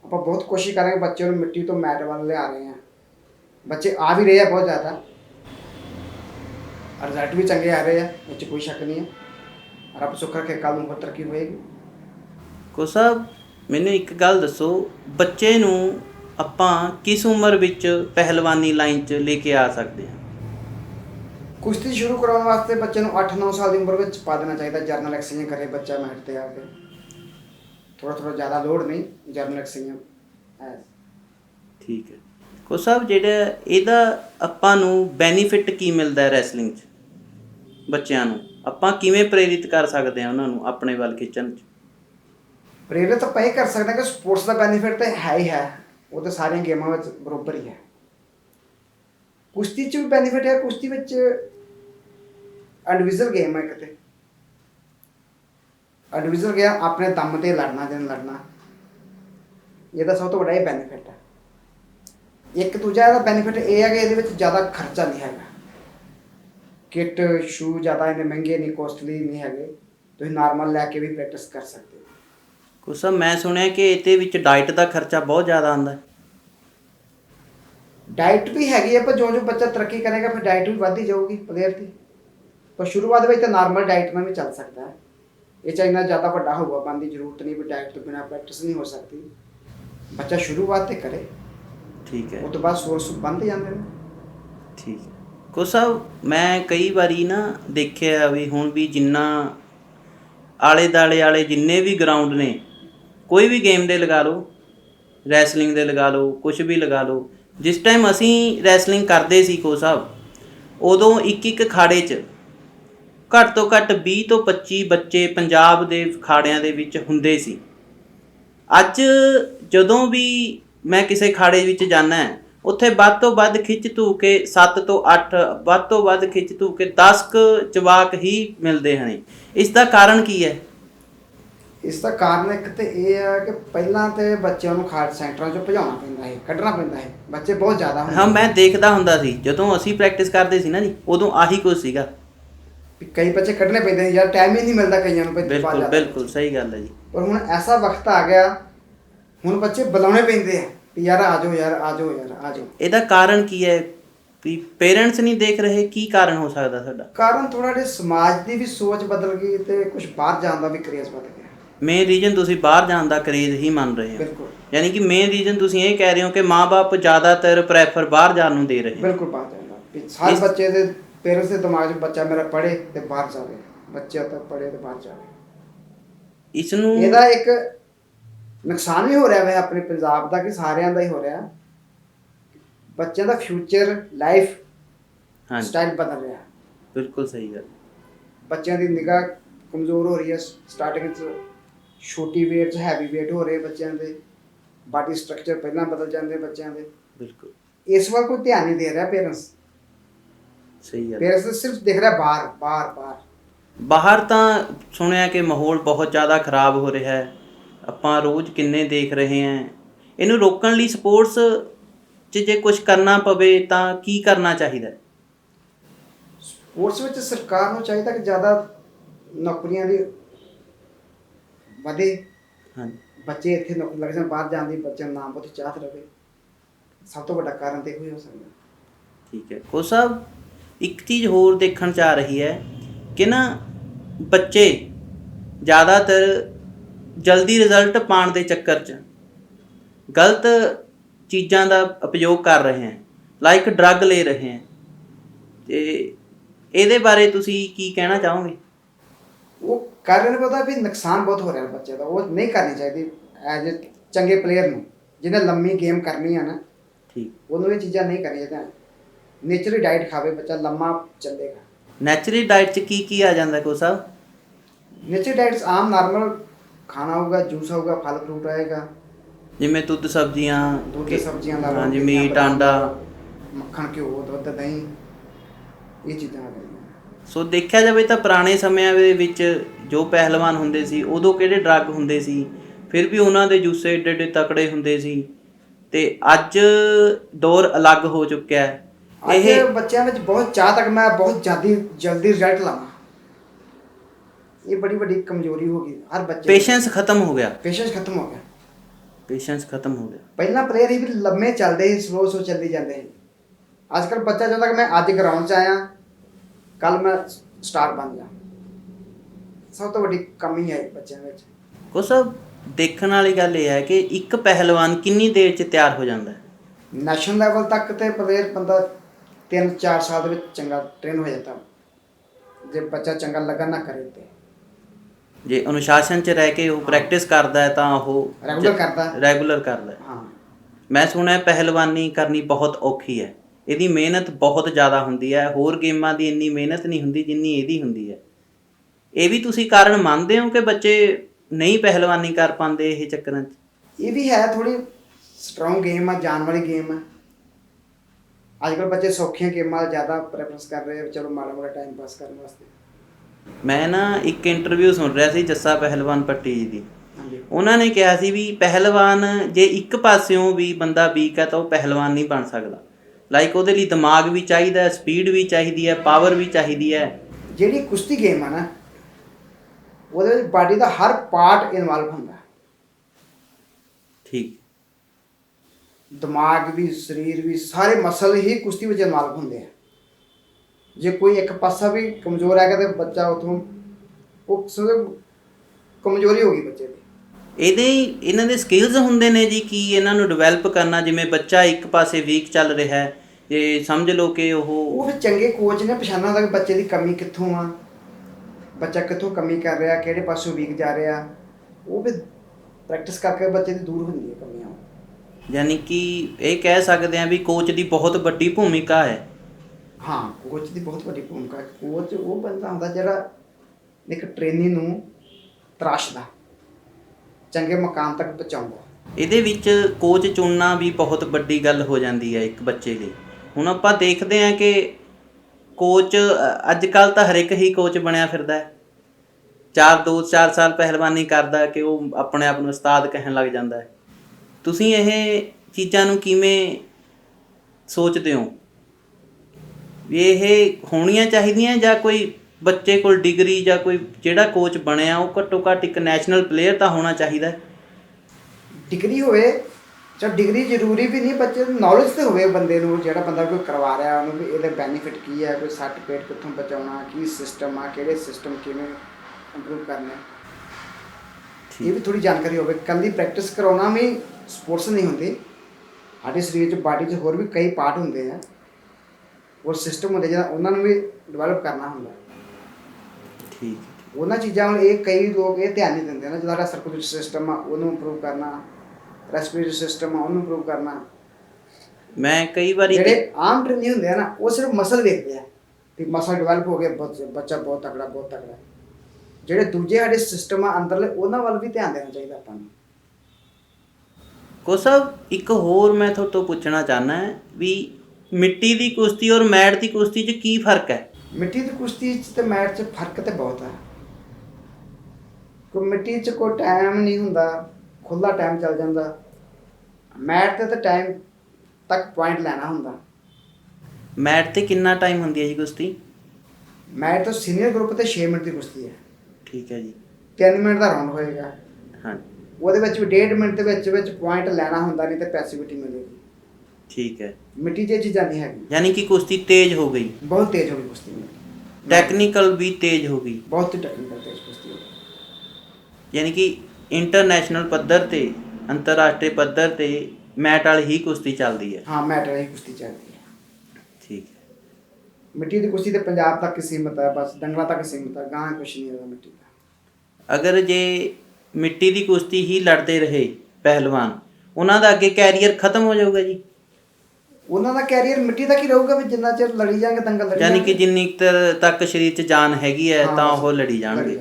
ਆਪਾਂ ਬਹੁਤ ਕੋਸ਼ਿਸ਼ ਕਰ ਰਹੇ ਹਾਂ ਬੱਚਿਆਂ ਨੂੰ ਮਿੱਟੀ ਤੋਂ ਮੈਟ ਵੱਲ ਲਿਆ ਰਹੇ ਆ। ਬੱਚੇ ਆ ਵੀ ਰਹੇ ਆ ਬਹੁਤ ਜ਼ਿਆਦਾ। ਰਿਜ਼ਲਟ ਵੀ ਚੰਗੇ ਆ ਰਹੇ ਆ, ਇਹ 'ਚ ਕੋਈ ਸ਼ੱਕ ਨਹੀਂ ਹੈ ਰੱਬ ਸੁੱਖ ਰੱਖੇ ਕੱਲ ਨੂੰ ਹੋਰ ਤਰੱਕੀ ਹੋਏਗੀ? ਕੋ ਸਾਹਿਬ, ਮੈਨੂੰ ਇੱਕ ਗੱਲ ਦੱਸੋ, ਬੱਚੇ ਨੂੰ ਆਪਾਂ ਕਿਸ ਉਮਰ ਵਿੱਚ ਪਹਿਲਵਾਨੀ ਲਾਈਨ 'ਚ ਲੈ ਕੇ ਆ ਸਕਦੇ ਹਾਂ? ਕੁਸ਼ਤੀ ਸ਼ੁਰੂ ਕਰਾਉਣ ਵਾਸਤੇ ਬੱਚੇ ਨੂੰ 8-9 ਸਾਲ ਦੀ ਉਮਰ ਵਿੱਚ ਪਾ ਦੇਣਾ ਚਾਹੀਦਾ ਜਰਨਲ ਐਕਸੀਜਨ ਕਰੇ ਬੱਚਾ ਮੈਟ ਤੇ ਆ ਕੇ। ਥੋੜਾ ਥੋੜਾ ਜ਼ਿਆਦਾ ਲੋਡ ਨਹੀਂ ਜਰਨਲ ਹੈ ਠੀਕ ਹੈ। ਕੋ ਸਾਹਿਬ ਜਿਹੜਾ ਇਹਦਾ ਆਪਾਂ ਨੂੰ ਬੈਨੀਫਿਟ ਕੀ ਮਿਲਦਾ ਹੈ ਰੈਸਲਿੰਗ 'ਚ? ਬੱਚਿਆਂ ਨੂੰ। ਆਪਾਂ ਕਿਵੇਂ ਪ੍ਰੇਰਿਤ ਕਰ ਸਕਦੇ ਹਾਂ ਉਹਨਾਂ ਨੂੰ ਆਪਣੇ ਵੱਲ ਖਿੱਚਣ 'ਚ? ਪ੍ਰੇਰਿਤ ਆਪਾਂ ਇਹ ਕਰ ਸਕਦੇ ਹਾਂ ਕਿ ਸਪੋਰਟਸ ਦਾ ਬੈਨੀਫਿਟ ਤਾਂ ਹੈ ਹੀ ਹੈ। ਉਹ ਤਾਂ ਸਾਰੀਆਂ ਗੇਮਾਂ ਵਿੱਚ ਬਰੋਬਰ ਹੀ ਹੈ। ਕੁਸ਼ਤੀ 'ਚ ਵੀ ਬੈਨੀਫਿਟ ਹੈ, ਕੁਸ਼ਤੀ ਵਿੱਚ ਇੰਡੀਵਿਜੂਅਲ ਗੇਮ ਹੈ ਕਿਤੇ ਇੰਡੀਵਿਜੂਅਲ ਗੇਮ ਆਪਣੇ ਦਮ ਤੇ ਲੜਨਾ, ਜਿਹਨੇ ਲੜਨਾ। ਇਹਦਾ ਸਭ ਤੋਂ ਵੱਡਾ ਇਹ ਬੈਨੀਫਿਟ ਹੈ। ਇੱਕ ਦੂਜਾ ਇਹਦਾ ਬੈਨੀਫਿਟ ਇਹ ਹੈ ਕਿ ਇਹਦੇ ਵਿੱਚ ਜ਼ਿਆਦਾ ਖਰਚਾ ਨਹੀਂ ਹੈਗਾ। ਕਿਟ, ਸ਼ੂ ਜ਼ਿਆਦਾ ਇਹਨੇ ਮਹਿੰਗੇ ਨਹੀਂ ਕੋਸਟਲੀ ਨਹੀਂ ਹੈਗੇ। ਤੁਸੀਂ ਨਾਰਮਲ ਲੈ ਕੇ ਵੀ ਪ੍ਰੈਕਟਿਸ ਕਰ ਸਕਦੇ ਹੋ। ਕੋ ਮੈਂ ਸੁਣਿਆ ਕਿ ਇਹਦੇ ਵਿੱਚ ਡਾਈਟ ਦਾ ਖਰਚਾ ਬਹੁਤ ਜ਼ਿਆਦਾ ਆਉਂਦਾ ਹੈ। ਡਾਈਟ ਵੀ ਹੈਗੀ ਹੈ ਪਰ ਜੋ ਜੋ ਬੱਚਾ ਤਰੱਕੀ ਕਰੇਗਾ ਫਿਰ ਡਾਈਟ ਵੀ ਵੱਧਦੀ ਜਾਊਗੀ ਪਲੇਅਰ ਦੀ ਪਰ ਸ਼ੁਰੂਆਤ ਵਿੱਚ ਤਾਂ ਨਾਰਮਲ ਡਾਈਟ ਨਾਲ ਵੀ ਚੱਲ ਸਕਦਾ ਹੈ। ਇਹ ਚਾਹੇ ਇੰਨਾ ਜ਼ਿਆਦਾ ਵੱਡਾ ਹੋਊਗਾ ਬਣਨ ਦੀ ਜ਼ਰੂਰਤ ਨਹੀਂ ਵੀ ਡਾਈਟ ਤੋਂ ਬਿਨਾ ਪ੍ਰੈਕਟਿਸ ਨਹੀਂ ਹੋ ਸਕਦੀ। ਬੱਚਾ ਸ਼ੁਰੂਆਤ ਤੇ ਕਰੇ। ਠੀਕ ਹੈ। ਉਸ ਤੋਂ ਬਾਅਦ ਸੋਰਸ ਬੰਦ ਜਾਂਦੇ ਨੇ। ਠੀਕ। ਹੈ ਕੋ ਸਾਹਿਬ ਮੈਂ ਕਈ ਵਾਰੀ ਨਾ ਦੇਖਿਆ ਵੀ ਹੁਣ ਵੀ ਜਿੰਨਾ ਆਲੇ ਦਾਲੇ ਵਾਲੇ ਜਿੰਨੇ ਵੀ ਗਰਾਊਂਡ ਨੇ ਕੋਈ ਵੀ ਗੇਮ ਦੇ ਲਗਾ ਲਓ ਰੈਸਲਿੰਗ ਦੇ ਲਗਾ ਲਓ ਕੁਝ ਵੀ ਲਗਾ ਲਓ ਜਿਸ ਟਾਈਮ ਅਸੀਂ ਰੈਸਲਿੰਗ ਕਰਦੇ ਸੀ ਕੋ ਸਾਹਿਬ, ਉਦੋਂ ਇੱਕ ਇੱਕ ਖਾੜੇ 'ਚ ਘੱਟ ਤੋਂ ਘੱਟ 20 ਤੋਂ 25 ਬੱਚੇ ਪੰਜਾਬ ਦੇ ਖਾੜਿਆਂ ਦੇ ਵਿੱਚ ਹੁੰਦੇ ਸੀ। ਅੱਜ ਜਦੋਂ ਵੀ ਮੈਂ ਕਿਸੇ ਖਾੜੇ ਵਿੱਚ ਜਾਣਾ ਹੈ, ਉੱਥੇ ਵੱਧ ਤੋਂ ਵੱਧ ਖਿੱਚ ਧੂ ਕੇ 7 ਤੋਂ 8 ਵੱਧ ਤੋਂ ਵੱਧ ਖਿੱਚ ਧੂ ਕੇ 10 ਕ ਜਵਾਕ ਹੀ ਮਿਲਦੇ ਹਨ ਇਸ ਦਾ ਕਾਰਨ ਕੀ ਹੈ? ਇਸ ਦਾ ਕਾਰਨ ਇੱਕ ਤੇ ਇਹ ਹੈ ਕਿ ਪਹਿਲਾਂ ਤੇ ਬੱਚਿਆਂ ਨੂੰ ਖਾਟ ਸੈਂਟਰਾਂ 'ਚੋਂ ਭਜਾਉਣਾ ਪੈਂਦਾ ਹੈ ਕੱਢਣਾ ਪੈਂਦਾ ਹੈ ਬੱਚੇ ਬਹੁਤ ਜ਼ਿਆਦਾ ਹੁੰਦੇ ਹਾਂ। ਮੈਂ ਦੇਖਦਾ ਹੁੰਦਾ ਸੀ ਜਦੋਂ ਅਸੀਂ ਪ੍ਰੈਕਟਿਸ ਕਰਦੇ ਸੀ ਨਾ ਜੀ ਉਦੋਂ ਆਹੀ ਕੁਝ ਸੀਗਾ। ਵੀ ਕਈ ਬੱਚੇ ਕੱਢਣੇ ਪੈਂਦੇ ਨੇ ਯਾਰ ਟਾਈਮ ਹੀ ਨਹੀਂ ਮਿਲਦਾ ਕਈਆਂ ਨੂੰ ਬਾਹਰ ਬਿਲਕੁਲ। ਬਿਲਕੁਲ ਸਹੀ ਗੱਲ ਹੈ ਜੀ। ਪਰ ਹੁਣ ਐਸਾ ਵਕਤ ਆ ਗਿਆ ਹੁਣ ਬੱਚੇ ਬੁਲਾਉਣੇ ਪੈਂਦੇ ਆ ਵੀ ਯਾਰ ਆ ਜਾਓ ਯਾਰ ਆ ਜਾਓ ਯਾਰ ਆ ਜਾਓ। ਇਹਦਾ ਕਾਰਨ ਕੀ ਹੈ? ਵੀ ਪੇਰੈਂਟਸ ਨਹੀਂ ਦੇਖ ਰਹੇ ਕੀ ਕਾਰਨ ਹੋ ਸਕਦਾ ਸਾਡਾ? ਕਾਰਨ ਥੋੜਾ ਜਿਹਾ ਸਮਾਜ ਦੀ ਵੀ ਸੋਚ ਬਦਲ ਗਈ ਤੇ ਕੁਝ ਬਾਹਰ ਜਾਣ ਦਾ ਵੀ ਕਰੇਜ਼ ਵੱਧ ਗਿਆ। ਮੇਨ ਰੀਜਨ ਤੁਸੀਂ ਬਾਹਰ ਜਾਣ ਦਾ ਕਰੇਜ਼ ਹੀ ਮੰਨ ਰਹੇ ਹੋ। ਬਿਲਕੁਲ। ਯਾਨੀ ਕਿ ਮੇਨ ਰੀਜਨ ਤੁਸੀਂ ਇਹ ਕਹਿ ਰਹੇ ਹੋ ਕਿ ਮਾਪੇ ਜ਼ਿਆਦਾਤਰ ਪ੍ਰੈਫਰ ਬਾਹਰ ਜਾਣ ਨੂੰ ਦੇ ਰਹੇ ਹਨ ਬਿਲਕੁਲ ਵੀ ਹਰ ਇਸ- ਬੱਚੇ ਦੇ ਪੇਰੈਂਟਸ ਦੇ ਦਿਮਾਗ 'ਚ ਬੱਚਾ ਮੇਰਾ ਪੜ੍ਹੇ ਤੇ ਬਾਹਰ ਜਾਵੇ। ਬੱਚਾ ਤਾਂ ਪੜ੍ਹੇ ਤੇ ਬਾਹਰ ਜਾਵੇ। ਇਸ ਨੂੰ ਇਹਦਾ ਇੱਕ ਨੁਕਸਾਨ ਵੀ ਹੋ ਰਿਹਾ ਹੈ ਆਪਣੇ ਪੰਜਾਬ ਦਾ ਕਿ ਸਾਰਿਆਂ ਦਾ ਹੀ ਹੋ ਰਿਹਾ। ਬੱਚਿਆਂ ਦਾ ਫਿਊਚਰ ਲਾਈਫ ਹਾਂਜੀ। ਸਟਾਈਲ ਬਦਲ ਰਿਹਾ। ਬਿਲਕੁਲ ਸਹੀ ਗੱਲ। ਬੱਚਿਆਂ ਦੀ ਨਿਗਾਹ ਕਮਜ਼ੋਰ ਹੋ ਰਹੀ ਹੈ ਸਟਾਰਟਿੰਗ 'ਚ ਛੋਟੀ weight 'ਚ ਹੈਵੀ weight ਹੋ ਰਹੇ ਬੱਚਿਆਂ ਦੇ ਬਾਡੀ ਸਟਰਕਚਰ ਪਹਿਲਾਂ ਬਦਲ ਜਾਂਦੇ ਬੱਚਿਆਂ ਦੇ। ਬਿਲਕੁਲ। ਇਸ ਵੱਲ ਕੋਈ ਧਿਆਨ ਨਹੀਂ ਦੇ ਰਿਹਾ ਪੇਰੈਂਟਸ ਸਹੀ ਗੱਲ। ਪੇਰੈਂਟਸ ਸਿਰਫ ਦੇਖ ਰਿਹਾ ਬਾਹਰ ਬਾਹਰ ਬਾਹਰ। ਬਾਹਰ ਤਾਂ ਸੁਣਿਆ ਕਿ ਮਾਹੌਲ ਬਹੁਤ ਜ਼ਿਆਦਾ ਖਰਾਬ ਹੋ ਰਿਹਾ ਹੈ। ਆਪਾਂ ਰੋਜ਼ ਕਿੰਨੇ ਦੇਖ ਰਹੇ ਹਾਂ। ਇਹਨੂੰ ਰੋਕਣ ਲਈ ਸਪੋਰਟਸ 'ਚ ਜੇ ਕੁਝ ਕਰਨਾ ਪਵੇ ਤਾਂ ਕੀ ਕਰਨਾ ਚਾਹੀਦਾ ਹੈ? ਸਪੋਰਟਸ ਵਿੱਚ ਸਰਕਾਰ ਨੂੰ ਚਾਹੀਦਾ ਕਿ ਜ਼ਿਆਦਾ ਨੌਕਰੀਆਂ ਦੀ ਵਧੇ ਹਾਂਜੀ। ਬੱਚੇ ਇੱਥੇ ਨੌਕਰੀ ਲੱਗ ਜਾਣ ਬਾਹਰ ਜਾਣ ਦੀ ਬੱਚਿਆਂ ਨੂੰ ਨਾਮ ਬਹੁਤ ਚਾਹਤ ਰਵੇ। ਸਭ ਤੋਂ ਵੱਡਾ ਕਾਰਨ ਤੇ ਹੀ ਹੋ ਸਕਦਾ। ਠੀਕ ਹੈ। ਕੋ ਸਾਹਿਬ ਇੱਕ ਚੀਜ਼ ਹੋਰ ਦੇਖਣ ਚ ਆ ਰਹੀ ਹੈ ਕਿ ਨਾ ਬੱਚੇ ਜ਼ਿਆਦਾਤਰ ਜਲਦੀ ਰਿਜ਼ਲਟ ਪਾਉਣ ਦੇ ਚੱਕਰ 'ਚ ਗਲਤ ਚੀਜ਼ਾਂ ਦਾ ਉਪਯੋਗ ਕਰ ਰਹੇ ਹਨ ਲਾਈਕ ਡਰੱਗ ਲੈ ਰਹੇ ਹਨ ਤੇ ਇਹਦੇ ਬਾਰੇ ਤੁਸੀਂ ਕੀ ਕਹਿਣਾ ਚਾਹੋਗੇ? ਉਹ ਕਾਰਨ ਪਤਾ ਵੀ ਨੁਕਸਾਨ ਬਹੁਤ ਹੋ ਰਿਹਾ ਬੱਚੇ ਦਾ ਉਹ ਨਹੀਂ ਕਰਨੀ ਚਾਹੀਦੀ ਐਜ਼ ਚੰਗੇ ਪਲੇਅਰ ਨੂੰ ਜਿਹਨੇ ਲੰਮੀ ਗੇਮ ਕਰਨੀ ਆ ਨਾ ਠੀਕ। ਉਹਨੂੰ ਇਹ ਚੀਜ਼ਾਂ ਨਹੀਂ ਕਰਨੀਆਂ ਚਾਹੀਦੀਆਂ। ਨੇਚਰਲੀ ਡਾਈਟ ਖਾਵੇ ਬੱਚਾ ਲੰਮਾ ਚੱਲੇਗਾ ਨੈਚੁਰਲੀ ਡਾਈਟ 'ਚ ਕੀ ਕੀ ਆ ਜਾਂਦਾ ਕੋ ਸਾਹਿਬ? ਨੇਚਰ ਡਾਈਟਸ ਆਮ ਨਾਰਮਲ ਖਾਣਾ ਹੋਊਗਾ ਜੂਸ ਹੋਊਗਾ ਫਲ ਫਰੂਟ ਆਏਗਾ। ਜਿਵੇਂ ਦੁੱਧ ਸਬਜ਼ੀਆਂ ਦੁੱਧ ਕਿ- ਸਬਜ਼ੀਆਂ ਲਓ ਹਾਂਜੀ ਕਿੰਨੀਆਂ ਮੀਟ ਬਦਾਮ ਆਂਡਾ। ਮੱਖਣ ਘਿਓ ਦੁੱਧ ਦਹੀਂ ਇਹ ਚੀਜ਼ਾਂ ਆ ਗਈਆਂ। ਸੋ ਦੇਖਿਆ ਜਾਵੇ ਤਾਂ ਪੁਰਾਣੇ ਸਮਿਆਂ ਦੇ ਵਿੱਚ ਜੋ ਪਹਿਲਵਾਨ ਹੁੰਦੇ ਸੀ ਉਦੋਂ ਕਿਹੜੇ ਡਰੱਗ ਹੁੰਦੇ ਸੀ? ਫਿਰ ਵੀ ਉਹਨਾਂ ਦੇ ਜੂਸੇ ਏਡੇ ਏਡੇ ਤਕੜੇ ਹੁੰਦੇ ਸੀ ਤੇ ਅੱਜ ਦੌਰ ਅਲੱਗ ਹੋ ਚੁੱਕਿਆ ਹੈ। ਇਹ ਬੱਚਿਆਂ ਵਿੱਚ ਬਹੁਤ ਚਾਹ ਤੱਕ ਮੈਂ ਬਹੁਤ ਜਲਦੀ ਜਲਦੀ ਰਿਜ਼ਲਟ ਲਾਵਾਂ। ਇਹ ਬੜੀ ਵੱਡੀ ਕਮਜ਼ੋਰੀ ਹੋ ਗਈ ਹਰ ਬੱਚੇ ਪੇਸ਼ੈਂਸ ਖਤਮ ਹੋ ਗਿਆ। ਪੇਸ਼ੈਂਸ ਖਤਮ ਹੋ ਗਿਆ। ਪੇਸ਼ੈਂਸ ਖਤਮ ਹੋ ਗਿਆ। ਪਹਿਲਾਂ ਪਲੇਅਰ ਹੀ ਵੀ ਲੰਮੇ ਚੱਲਦੇ ਸੀ ਸਲੋ ਸਲੋ ਚੱਲਦੀ ਜਾਂਦੇ ਸੀ। ਅੱਜ ਕੱਲ ਬੱਚਾ ਚਾਹੁੰਦਾ ਕਿ ਮੈਂ ਅੱਜ ਗਰਾਊਂਡ 'ਚ ਆਇਆ ਕੱਲ ਮੈਂ ਸਟਾਰ ਬਣ ਜਾ ਸਭ ਤੋਂ ਵੱਡੀ ਕਮੀ ਹੈ ਬੱਚਿਆਂ ਵਿੱਚ। ਕੋ ਸਭ ਦੇਖਣ ਵਾਲੀ ਗੱਲ ਇਹ ਹੈ ਕਿ ਇੱਕ ਪਹਿਲਵਾਨ ਕਿੰਨੀ ਦੇਰ 'ਚ ਤਿਆਰ ਹੋ ਜਾਂਦਾ ਹੈ? ਨੈਸ਼ਨਲ ਲੈਵਲ ਤੱਕ ਤੇ ਪਲੇਅਰ ਬੰਦਾ 3-4 ਸਾਲ ਦੇ ਵਿੱਚ ਚੰਗਾ ਟ੍ਰੇਨ ਹੋ ਜਾਂਦਾ। ਜੇ ਬੱਚਾ ਚੰਗਾ ਲਗਨ ਨਾ ਕਰੇ ਤੇ। ਜੇ ਅਨੁਸ਼ਾਸਨ 'ਚ ਰਹਿ ਕੇ ਉਹ ਪ੍ਰੈਕਟਿਸ ਕਰਦਾ ਹੈ ਤਾਂ ਉਹ Regular ਕਰਦਾ। ਰੈਗੂਲਰ ਕਰਦਾ ਹੈ। ਹਾਂ। ਮੈਂ ਸੁਣਿਆ ਪਹਿਲਵਾਨੀ ਕਰਨੀ ਬਹੁਤ ਔਖੀ ਹੈ। ਇਹਦੀ ਮਿਹਨਤ ਬਹੁਤ ਜ਼ਿਆਦਾ ਹੁੰਦੀ ਹੈ ਹੋਰ ਗੇਮਾਂ ਦੀ ਇੰਨੀ ਮਿਹਨਤ ਨਹੀਂ ਹੁੰਦੀ ਜਿੰਨੀ ਇਹਦੀ ਹੁੰਦੀ ਹੈ। ਇਹ ਵੀ ਤੁਸੀਂ ਕਾਰਨ ਮੰਨਦੇ ਹੋ ਕਿ ਬੱਚੇ ਨਹੀਂ ਪਹਿਲਵਾਨੀ ਕਰ ਪਾਉਂਦੇ ਇਹ ਚੱਕਰਾਂ 'ਚ? ਇਹ ਵੀ ਹੈ ਥੋੜੀ ਸਟਰੋਂਗ ਗੇਮ ਆ ਜਾਨ ਵਾਲੀ ਗੇਮ ਆ। ਅੱਜ ਕੱਲ ਬੱਚੇ ਸੌਖੀਆਂ ਗੇਮਾਂ ਜ਼ਿਆਦਾ ਪ੍ਰੈਫਰੈਂਸ ਕਰ ਰਹੇ ਆ ਚਲੋ ਮਾੜਾ ਮੋੜਾ ਟਾਈਮ ਪਾਸ ਕਰਨ ਵਾਸਤੇ। ਮੈਂ ਨਾ ਇੱਕ ਇੰਟਰਵਿਊ ਸੁਣ ਰਿਹਾ ਸੀ ਜੱਸਾ ਪਹਿਲਵਾਨ ਪੱਟੀ ਜੀ ਦੀ। ਉਹਨਾਂ ਨੇ ਕਿਹਾ ਸੀ ਵੀ ਪਹਿਲਵਾਨ ਜੇ ਇੱਕ ਪਾਸਿਓਂ ਵੀ ਬੰਦਾ ਵੀਕ ਹੈ ਤਾਂ ਉਹ ਪਹਿਲਵਾਨ ਨਹੀਂ ਬਣ ਸਕਦਾ। ਲਾਈਕ ਉਹਦੇ ਲਈ ਦਿਮਾਗ ਵੀ ਚਾਹੀਦਾ ਹੈ ਸਪੀਡ ਵੀ ਚਾਹੀਦੀ ਹੈ ਪਾਵਰ ਵੀ ਚਾਹੀਦੀ ਹੈ। ਜਿਹੜੀ ਕੁਸ਼ਤੀ ਗੇਮ ਆ ਨਾ ਉਹਦੇ ਵਿੱਚ ਬਾਡੀ ਦਾ ਹਰ ਪਾਰਟ ਇਨਵੋਲਵ ਹੁੰਦਾ। ਠੀਕ। ਦਿਮਾਗ ਵੀ ਸਰੀਰ ਵੀ ਸਾਰੇ ਮਸਲ ਹੀ ਕੁਸ਼ਤੀ ਵਿੱਚ ਇਨਵੋਲਵ ਹੁੰਦੇ ਆ। ਜੇ ਕੋਈ ਇੱਕ ਪਾਸਾ ਵੀ ਕਮਜ਼ੋਰ ਹੈਗਾ ਤੇ ਬੱਚਾ ਉਥੋਂ ਉਹ ਕਮਜ਼ੋਰੀ ਹੋ ਗਈ ਬੱਚੇ ਦੀ। ਇਹਦੇ ਇਹਨਾਂ ਦੇ ਸਕਿੱਲਸ ਹੁੰਦੇ ਨੇ ਜੀ ਕੀ ਇਹਨਾਂ ਨੂੰ ਡਿਵੈਲਪ ਕਰਨਾ ਜਿਵੇਂ ਬੱਚਾ ਇੱਕ ਪਾਸੇ ਵੀਕ ਚੱਲ ਰਿਹਾ ਹੈ ਇਹ ਸਮਝ ਲਓ ਕਿ ਉਹ ਉਹ ਫਿਰ ਚੰਗੇ ਕੋਚ ਨੇ ਪਛਾਣਨਾ ਕਿ ਬੱਚੇ ਦੀ ਕਮੀ ਕਿੱਥੋਂ ਆ? ਬੱਚਾ ਕਿੱਥੋਂ ਕਮੀ ਕਰ ਰਿਹਾ ਕਿਹੜੇ ਪਾਸੋਂ ਵੀਕ ਜਾ ਰਿਹਾ? ਉਹ ਵੀ ਪ੍ਰੈਕਟਿਸ ਕਰਕੇ ਬੱਚੇ ਦੀ ਦੂਰ ਹੁੰਦੀ ਹੈ ਕਮੀਆਂ। ਯਾਨੀ ਕਿ ਇਹ ਕਹਿ ਸਕਦੇ ਆ ਵੀ ਕੋਚ ਦੀ ਬਹੁਤ ਵੱਡੀ ਭੂਮਿਕਾ ਹੈ। ਹਾਂ ਕੋਚ ਦੀ ਬਹੁਤ ਵੱਡੀ ਭੂਮਿਕਾ ਹੈ। ਕੋਚ ਉਹ ਬੰਦਾ ਹੁੰਦਾ ਜਿਹੜਾ ਇੱਕ ਟ੍ਰੇਨੀ ਨੂੰ ਤਰਾਸ਼ਦਾ ਚੰਗੇ ਮਕਾਮ ਤੱਕ ਪਹੁੰਚਾਉਂਦਾ। ਇਹਦੇ ਵਿੱਚ ਕੋਚ ਚੁਣਨਾ ਵੀ ਬਹੁਤ ਵੱਡੀ ਗੱਲ ਹੋ ਜਾਂਦੀ ਹੈ ਇੱਕ ਬੱਚੇ ਲਈ। ਹੁਣ ਆਪਾਂ ਦੇਖਦੇ ਹਾਂ ਕਿ ਕੋਚ ਅੱਜ ਕੱਲ ਤਾਂ ਹਰ ਇੱਕ ਹੀ ਕੋਚ ਬਣਿਆ ਫਿਰਦਾ ਹੈ। ਚਾਰ ਦੋ ਚਾਰ ਸਾਲ ਪਹਿਲਵਾਨੀ ਕਰਦਾ ਕਿ ਉਹ ਆਪਣੇ ਆਪ ਨੂੰ ਉਸਤਾਦ ਕਹਿਣ ਲੱਗ ਜਾਂਦਾ ਹੈ। ਤੁਸੀਂ ਇਹ ਚੀਜ਼ਾਂ ਨੂੰ ਕਿਵੇਂ ਸੋਚਦੇ ਹੋ? ਵੀ ਇਹ ਹੋਣੀਆਂ ਚਾਹੀਦੀਆਂ ਜਾਂ ਕੋਈ ਬੱਚੇ ਕੋਲ ਡਿਗਰੀ ਜਾਂ ਕੋਈ ਜਿਹੜਾ ਕੋਚ ਬਣਿਆ, ਉਹ ਘੱਟੋ ਘੱਟ ਇੱਕ ਨੈਸ਼ਨਲ ਪਲੇਅਰ ਤਾਂ ਹੋਣਾ ਚਾਹੀਦਾ ਡਿਗਰੀ ਹੋਵੇ ਚਾ ਡਿਗਰੀ ਜ਼ਰੂਰੀ ਵੀ ਨਹੀਂ ਬੱਚੇ ਨੂੰ ਨੌਲੇਜ ਤੇ ਹੋਵੇ ਬੰਦੇ ਨੂੰ ਜਿਹੜਾ ਬੰਦਾ ਕੋਈ ਕਰਵਾ ਰਿਹਾ ਉਹਨੂੰ ਵੀ ਇਹਦੇ ਬੈਨੀਫਿਟ ਕੀ ਹੈ ਕੋਈ ਸੱਟ ਪੇਟ ਕਿੱਥੋਂ ਬਚਾਉਣਾ ਕੀ ਸਿਸਟਮ ਆ ਕਿਹੜੇ ਸਿਸਟਮ ਕਿਵੇਂ ਇੰਪਰੂਵ ਕਰਨਾ। ਇਹ ਵੀ ਥੋੜੀ ਜਾਣਕਾਰੀ ਹੋਵੇ ਕੱਲੀ ਪ੍ਰੈਕਟਿਸ ਕਰਾਉਣਾ ਵੀ ਸਪੋਰਟਸ ਨਹੀਂ ਹੁੰਦੀ। ਸਾਡੇ ਸਰੀਰ 'ਚ ਬਾਡੀ 'ਚ ਹੋਰ ਵੀ ਕਈ ਪਾਰਟ ਹੁੰਦੇ ਆ। ਹੋਰ ਸਿਸਟਮ ਹੁੰਦੇ ਜਿਹੜਾ ਉਹਨਾਂ ਨੂੰ ਵੀ ਡਿਵੈਲਪ ਕਰਨਾ ਹੁੰਦਾ। ਠੀਕ ਉਹਨਾਂ ਚੀਜ਼ਾਂ ਨੂੰ ਇਹ ਕਈ ਲੋਕ ਇਹ ਧਿਆਨ ਨਹੀਂ ਦਿੰਦੇ ਨਾ ਜਿਹੜਾ ਸਾਡਾ ਸਰਕੂਲੇਟਰੀ ਸਿਸਟਮ ਆ ਉਹਨੂੰ ਇੰਪਰੂਵ ਕਰਨਾ। ਰੈਸਪੀਰੇਟਰੀ ਸਿਸਟਮ ਆ ਉਹਨੂੰ ਇੰਪਰੂਵ ਕਰਨਾ। ਮੈਂ ਕਈ ਵਾਰੀ ਜਿਹੜੇ ਆਮ ਟ੍ਰੇਨਿੰਗ ਹੁੰਦੇ ਆ ਨਾ ਉਹ ਸਿਰਫ ਮਸਲ ਵੇਖਦੇ ਆ ਕਿ ਮਸਲ ਡਿਵੈਲਪ ਹੋ ਗਿਆ ਬੱਚਾ ਬਹੁਤ ਤਕੜਾ ਬਹੁਤ ਤਕੜਾ। ਜਿਹੜੇ ਦੂਜੇ ਸਾਡੇ ਸਿਸਟਮ ਆ ਅੰਦਰਲੇ ਉਹਨਾਂ ਵੱਲ ਵੀ ਧਿਆਨ ਦੇਣਾ ਚਾਹੀਦਾ ਆਪਾਂ ਨੂੰ। ਕੋ ਸਭ ਇੱਕ ਹੋਰ ਮੈਂ ਤੁਹਾਡੇ ਤੋਂ ਪੁੱਛਣਾ ਚਾਹਨਾ ਹੈ ਵੀ ਮਿੱਟੀ ਦੀ ਕੁਸ਼ਤੀ ਔਰ ਮੈਟ ਦੀ ਕੁਸ਼ਤੀ 'ਚ ਕੀ ਫ਼ਰਕ ਹੈ? ਮਿੱਟੀ ਦੀ ਕੁਸ਼ਤੀ 'ਚ ਤੇ ਮੈਟ 'ਚ ਫ਼ਰਕ ਤੇ ਬਹੁਤ ਆ। ਕੋ ਮਿੱਟੀ 'ਚ ਕੋਈ ਟਾਈਮ ਨਹੀਂ ਹੁੰਦਾ। ਖੁੱਲਾ ਟਾਈਮ ਚੱਲ ਜਾਂਦਾ। ਮੈਟ ਤੇ ਤਾਂ ਟਾਈਮ ਤੱਕ ਪੁਆਇੰਟ ਲੈਣਾ ਹੁੰਦਾ। ਮੈਟ ਤੇ ਕਿੰਨਾ ਟਾਈਮ ਹੁੰਦੀ ਹੈ ਜੀ ਕੁਸ਼ਤੀ? ਮੈਟ ਤੋਂ ਸੀਨੀਅਰ ਗਰੁੱਪ ਤੇ 6 ਮਿੰਟ ਦੀ ਕੁਸ਼ਤੀ ਹੈ। ਠੀਕ ਹੈ ਜੀ। 3 ਮਿੰਟ ਦਾ ਰਾਉਂਡ ਹੋਏਗਾ। ਹਾਂ। ਉਹਦੇ ਵਿੱਚ ਵੀ 1.5 ਮਿੰਟ ਦੇ ਵਿੱਚ ਵਿੱਚ ਪੁਆਇੰਟ ਲੈਣਾ ਹੁੰਦਾ ਨਹੀਂ ਤੇ ਪੈਸਿਵਿਟੀ ਮਿਲੇਗੀ। ਠੀਕ ਹੈ। ਮਿੱਟੀ ਇਹ ਚੀਜ਼ਾਂ ਨਹੀਂ ਹੈਗੀ ਯਾਨੀ ਕਿ ਕੁਸ਼ਤੀ ਤੇਜ਼ ਹੋ ਗਈ। ਬਹੁਤ ਤੇਜ਼ ਹੋ ਗਈ ਕੁਸ਼ਤੀ। ਟੈਕਨੀਕਲ ਵੀ ਤੇਜ਼ ਹੋ ਗਈ। ਬਹੁਤ ਟੈਕਨੀਕਲ ਤੇਜ਼ ਕੁਸ਼ਤੀ ਹੋ ਗਈ। ਯਾਨੀ ਕਿ ਇੰਟਰਨੈਸ਼ਨਲ ਪੱਧਰ ਤੇ ਅੰਤਰਰਾਸ਼ਟਰੀ ਪੱਧਰ ਤੇ ਮੈਟ ਵਾਲੀ ਹੀ ਕੁਸ਼ਤੀ ਚੱਲਦੀ ਹੈ। ਹਾਂ ਮੈਟ ਵਾਲੀ ਕੁਸ਼ਤੀ ਚੱਲਦੀ ਹੈ। ਠੀਕ ਹੈ। ਮਿੱਟੀ ਦੀ ਕੁਸ਼ਤੀ ਤੇ ਪੰਜਾਬ ਤੱਕ ਹੀ ਸੀਮਤ ਹੈ ਬਸ ਦੰਗਲਾ ਤੱਕ ਸੀਮਤ ਹੈ ਗਾਂ ਕੁਛ ਨਹੀਂ ਹੈਗਾ ਮਿੱਟੀ ਦਾ। ਅਗਰ ਜੇ ਮਿੱਟੀ ਦੀ ਕੁਸ਼ਤੀ ਹੀ ਲੜਦੇ ਰਹੇ ਪਹਿਲਵਾਨ ਉਹਨਾਂ ਦਾ ਅੱਗੇ ਕੈਰੀਅਰ ਖਤਮ ਹੋ ਜਾਊਗਾ ਜੀ। ਉਹਨਾਂ ਦਾ ਕੈਰੀਅਰ ਮਿੱਟੀ ਤੱਕ ਹੀ ਰਹੂਗਾ ਵੀ ਜਿੰਨਾ ਚਿਰ ਲੜੀ ਜਾਣਗੇ ਦੰਗਲ ਲੜੀ ਯਾਨੀ ਕਿ। ਜਿੰਨੀ ਤੱਕ ਸਰੀਰ 'ਚ ਜਾਨ ਹੈਗੀ ਹੈ ਹਾਂ, ਤਾਂ ਉਹ ਲੜੀ ਜਾਣਗੇ।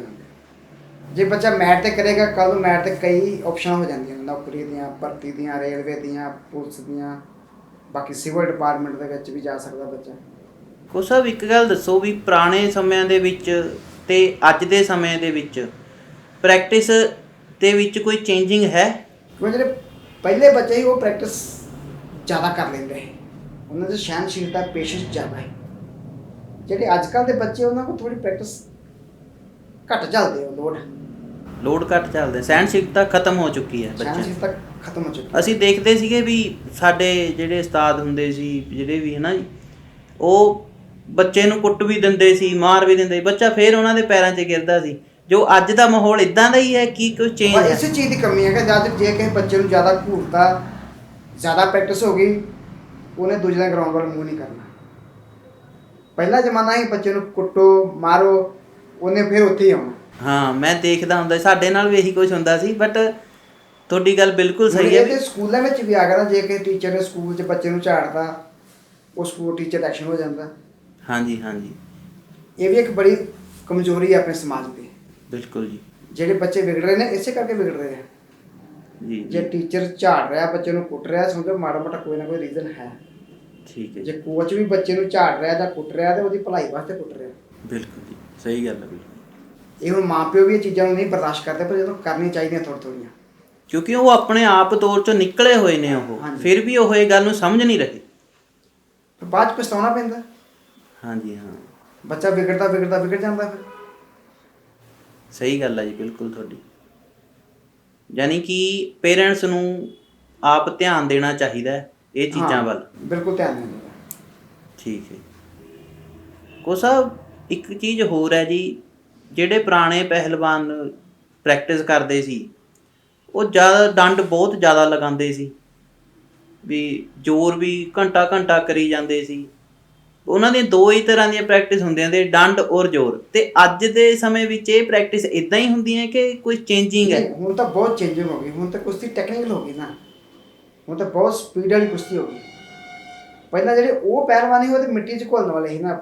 ਜੇ ਬੱਚਾ ਮੈਟ ਤੇ ਕਰੇਗਾ ਕੱਲ ਨੂੰ ਮੈਟ ਤੇ ਕਈ ਆਪਸ਼ਨ ਹੋ ਜਾਂਦੀਆਂ ਨੇ ਨੌਕਰੀ ਦੀਆਂ ਭਰਤੀ ਦੀਆਂ ਰੇਲਵੇ ਦੀਆਂ ਪੁਲਿਸ ਦੀਆਂ ਬਾਕੀ ਸਿਵਲ ਡਿਪਾਰਟਮੈਂਟ ਦੇ ਵਿੱਚ ਵੀ ਜਾ ਸਕਦਾ ਬੱਚਾ। ਕੋ ਸਾਹਿਬ ਇੱਕ ਗੱਲ ਦੱਸੋ ਵੀ ਪੁਰਾਣੇ ਸਮਿਆਂ ਦੇ ਵਿੱਚ ਤੇ ਅੱਜ ਦੇ ਸਮੇਂ ਦੇ ਵਿੱਚ ਪ੍ਰੈਕਟਿਸ ਦੇ ਵਿੱਚ ਕੋਈ ਚੇਂਜਿੰਗ ਹੈ? ਕਿਉਂਕਿ ਜਿਹੜੇ ਪਹਿਲੇ ਬੱਚੇ ਸੀ ਉਹ ਪ੍ਰੈਕਟਿਸ ਜ਼ਿਆਦਾ ਕਰ ਲੈਂਦੇ ਸੀ। ਉਹਨਾਂ ਦੀ ਸਹਿਨਸ਼ੀਲਤਾ ਪੇਸ਼ੈਂਸ ਜ਼ਿਆਦਾ ਹੈ ਜਿਹੜੇ ਅੱਜ ਕੱਲ ਦੇ ਬੱਚੇ ਉਹਨਾਂ ਕੋਲ ਥੋੜੀ ਪ੍ਰੈਕਟਿਸ ਘੱਟ ਚੱਲਦੇ ਉਹ ਲੋਡ। ਲੋਡ ਘੱਟ ਚੱਲਦੇ ਸਹਿਣਸ਼ੀਲਤਾ ਖਤਮ ਹੋ ਚੁੱਕੀ ਹੈ ਬੱਚਿਆਂ ਦੀ। ਸਹਿਨਸ਼ੀਲਤਾ ਖਤਮ ਹੋ ਚੁੱਕੀ ਹੈ। ਅਸੀਂ ਦੇਖਦੇ ਸੀਗੇ ਵੀ ਸਾਡੇ ਜਿਹੜੇ ਉਸਤਾਦ ਹੁੰਦੇ ਸੀ ਜਿਹੜੇ ਵੀ ਹਨਾ ਜੀ ਉਹ ਬੱਚੇ ਨੂੰ ਕੁੱਟ ਵੀ ਦਿੰਦੇ ਸੀ ਮਾਰ ਵੀ ਦਿੰਦੇ ਸੀ। ਬੱਚਾ ਫੇਰ ਉਹਨਾਂ ਦੇ ਪੈਰਾਂ 'ਚ ਗਿਰਦਾ ਸੀ। ਜੋ ਅੱਜ ਦਾ ਮਾਹੌਲ ਇਦਾਂ ਦਾ ਹੀ ਹੈ ਕੀ ਕੋਈ ਚੇਂਜ ਪਰ ਹੈ? ਇਸੇ ਚੀਜ਼ ਦੀ ਕਮੀ ਹੈ ਕਿ ਜਦ ਜੇ ਕਿਸੇ ਬੱਚੇ ਨੂੰ ਜ਼ਿਆਦਾ ਘੂਰਤਾ ਜ਼ਿਆਦਾ ਪ੍ਰੈਕਟਿਸ ਹੋ ਗਈ ਉਹਨੇ ਦੂਜੇ ਦਿਨ ਗਰਾਊਂਡ ਵੱਲ ਮੂੰਹ ਨਹੀਂ ਕਰਨਾ। ਪਹਿਲਾ ਜ਼ਮਾਨਾ ਹੀ ਬੱਚੇ ਨੂੰ ਕੁੱਟੋ ਮਾਰੋ ਉਹਨੇ ਫਿਰ ਉੱਥੇ ਹੀ ਆਉਣਾ। ਹਾਂ ਮੈਂ ਦੇਖਦਾ ਹੁੰਦਾ ਸਾਡੇ ਨਾਲ ਵੀ ਇਹੀ ਕੁਝ ਹੁੰਦਾ ਸੀ ਬਟ ਤੁਹਾਡੀ ਗੱਲ ਬਿਲਕੁਲ ਸਹੀ ਹੈ ਇਹ ਸਕੂਲਾਂ ਵਿੱਚ ਵੀ ਆ ਗਿਆ ਨਾ ਜੇ ਕਿਸੇ ਟੀਚਰ ਨੇ ਸਕੂਲ 'ਚ ਬੱਚੇ ਨੂੰ ਝਾੜਦਾ ਉਹ ਸਕੂਲ ਟੀਚਰ ਐਕਸ਼ਨ ਹੋ ਜਾਂਦਾ। ਹਾਂਜੀ ਹਾਂਜੀ। ਇਹ ਵੀ ਇੱਕ ਬੜੀ ਕਮਜ਼ੋਰੀ ਹੈ ਆਪਣੇ ਸਮਾਜ ਦੀ। ਬਿਲਕੁਲ ਜੀ। ਜਿਹੜੇ ਬੱਚੇ ਵਿਗੜ ਰਹੇ ਨੇ ਇਸੇ ਕਰਕੇ ਵਿਗੜ ਰਹੇ ਆ। ਜੀ ਜੇ। ਟੀਚਰ ਝਾੜ ਰਿਹਾ ਬੱਚੇ ਨੂੰ ਕੁੱਟ ਰਿਹਾ ਸਮਝੋ ਮਾੜਾ ਮੋਟਾ ਕੋਈ ਨਾ ਕੋਈ ਰੀਜ਼ਨ ਹੈ। ਠੀਕ ਹੈ ਜੇ ਜੀ। ਕੋਚ ਵੀ ਬੱਚੇ ਨੂੰ ਝਾੜ ਰਿਹਾ ਜਾਂ ਕੁੱਟ ਰਿਹਾ ਤੇ ਉਹਦੀ ਭਲਾਈ ਵਾਸਤੇ ਕੁੱਟ ਰਿਹਾ। ਬਿਲਕੁਲ ਜੀ। ਸਹੀ ਗੱਲ ਹੈ ਬਿਲਕੁਲ। ਇਹ ਹੁਣ ਮਾਪਿਓ ਵੀ ਇਹ ਚੀਜ਼ਾਂ ਨੂੰ ਨਹੀਂ ਬਰਦਾਸ਼ਤ ਕਰਦੇ ਪਰ ਜਦੋਂ ਕਰਨੀਆਂ ਚਾਹੀਦੀਆਂ ਥੋੜ੍ਹ ਥੋੜ੍ਹੀਆਂ। ਕਿਉਂਕਿ ਉਹ ਆਪਣੇ ਆਪ ਤੌਰ ਚੋਂ ਨਿਕਲੇ ਹੋਏ ਨੇ ਉਹ ਹਾਂਜੀ। ਫਿਰ ਵੀ ਉਹ ਇਹ ਗੱਲ ਨੂੰ ਸਮਝ ਨਹੀਂ ਰਹੇ। ਫਿਰ ਬਾਅਦ ਚ ਪਛਤਾਉਣਾ ਪੈਂਦਾ। ਹਾਂਜੀ ਹਾਂ। ਬੱਚਾ ਵਿਗੜਦਾ ਵਿਗੜਦਾ ਵਿਗੜ ਜਾਂਦਾ ਫਿਰ। ਸਹੀ ਗੱਲ ਹੈ ਜੀ ਬਿਲਕੁਲ ਤੁਹਾਡੀ। ਯਾਨੀ ਕਿ ਪੇਰੈਂਟਸ ਨੂੰ ਆਪ ਧਿਆਨ ਦੇਣਾ ਚਾਹੀਦਾ ਹੈ ਇਹ ਚੀਜ਼ਾਂ ਹਾਂ, ਵੱਲ। ਬਿਲਕੁਲ ਧਿਆਨ ਦੇਣਾ ਠੀਕ ਹੈ ਕੋ ਸਾਹਿਬ ਇੱਕ ਚੀਜ਼ ਹੋਰ ਹੈ ਜੀ, ਜਿਹੜੇ ਪੁਰਾਣੇ ਪਹਿਲਵਾਨ ਪ੍ਰੈਕਟਿਸ ਕਰਦੇ ਸੀ, ਉਹ ਜ਼ਿਆਦਾ ਡੰਡ ਬਹੁਤ ਜ਼ਿਆਦਾ ਲਗਾਉਂਦੇ ਸੀ। ਵੀ ਜ਼ੋਰ ਵੀ ਘੰਟਾ ਘੰਟਾ ਕਰੀ ਜਾਂਦੇ ਸੀ। ਉਹਨਾਂ ਦੀਆਂ ਦੋ ਹੀ ਤਰ੍ਹਾਂ ਦੀਆਂ ਪ੍ਰੈਕਟਿਸ ਹੁੰਦੀਆਂ ਨੇ ਡੰਡ ਔਰ ਜ਼ੋਰ। ਤੇ ਅੱਜ ਦੇ ਸਮੇਂ ਵਿੱਚ ਇਹ ਪ੍ਰੈਕਟਿਸ ਇਦਾਂ ਹੀ ਹੁੰਦੀ ਹੈ ਕਿ ਕੋਈ ਚੇਂਜਿੰਗ ਹੈ? ਹੁਣ ਤਾਂ ਬਹੁਤ ਚੇਂਜਿੰਗ ਹੋ ਗਈ। ਹੁਣ ਤਾਂ ਕੁਸ਼ਤੀ ਟੈਕਨੀਕਲ ਹੋ ਗਈ ਨਾ। ਹੁਣ ਤਾਂ ਬਹੁਤ ਸਪੀਡ ਵਾਲੀ ਕੁਸ਼ਤੀ ਹੋ ਗਈ। ਪਹਿਲਾਂ ਜਿਹੜੇ ਉਹ ਪਹਿਲਵਾਨੀ ਉਹ ਤੇ ਮਿੱਟੀ 'ਚ ਘੁਲਣ ਵਾਲੇ ਸੀ ਨਾ।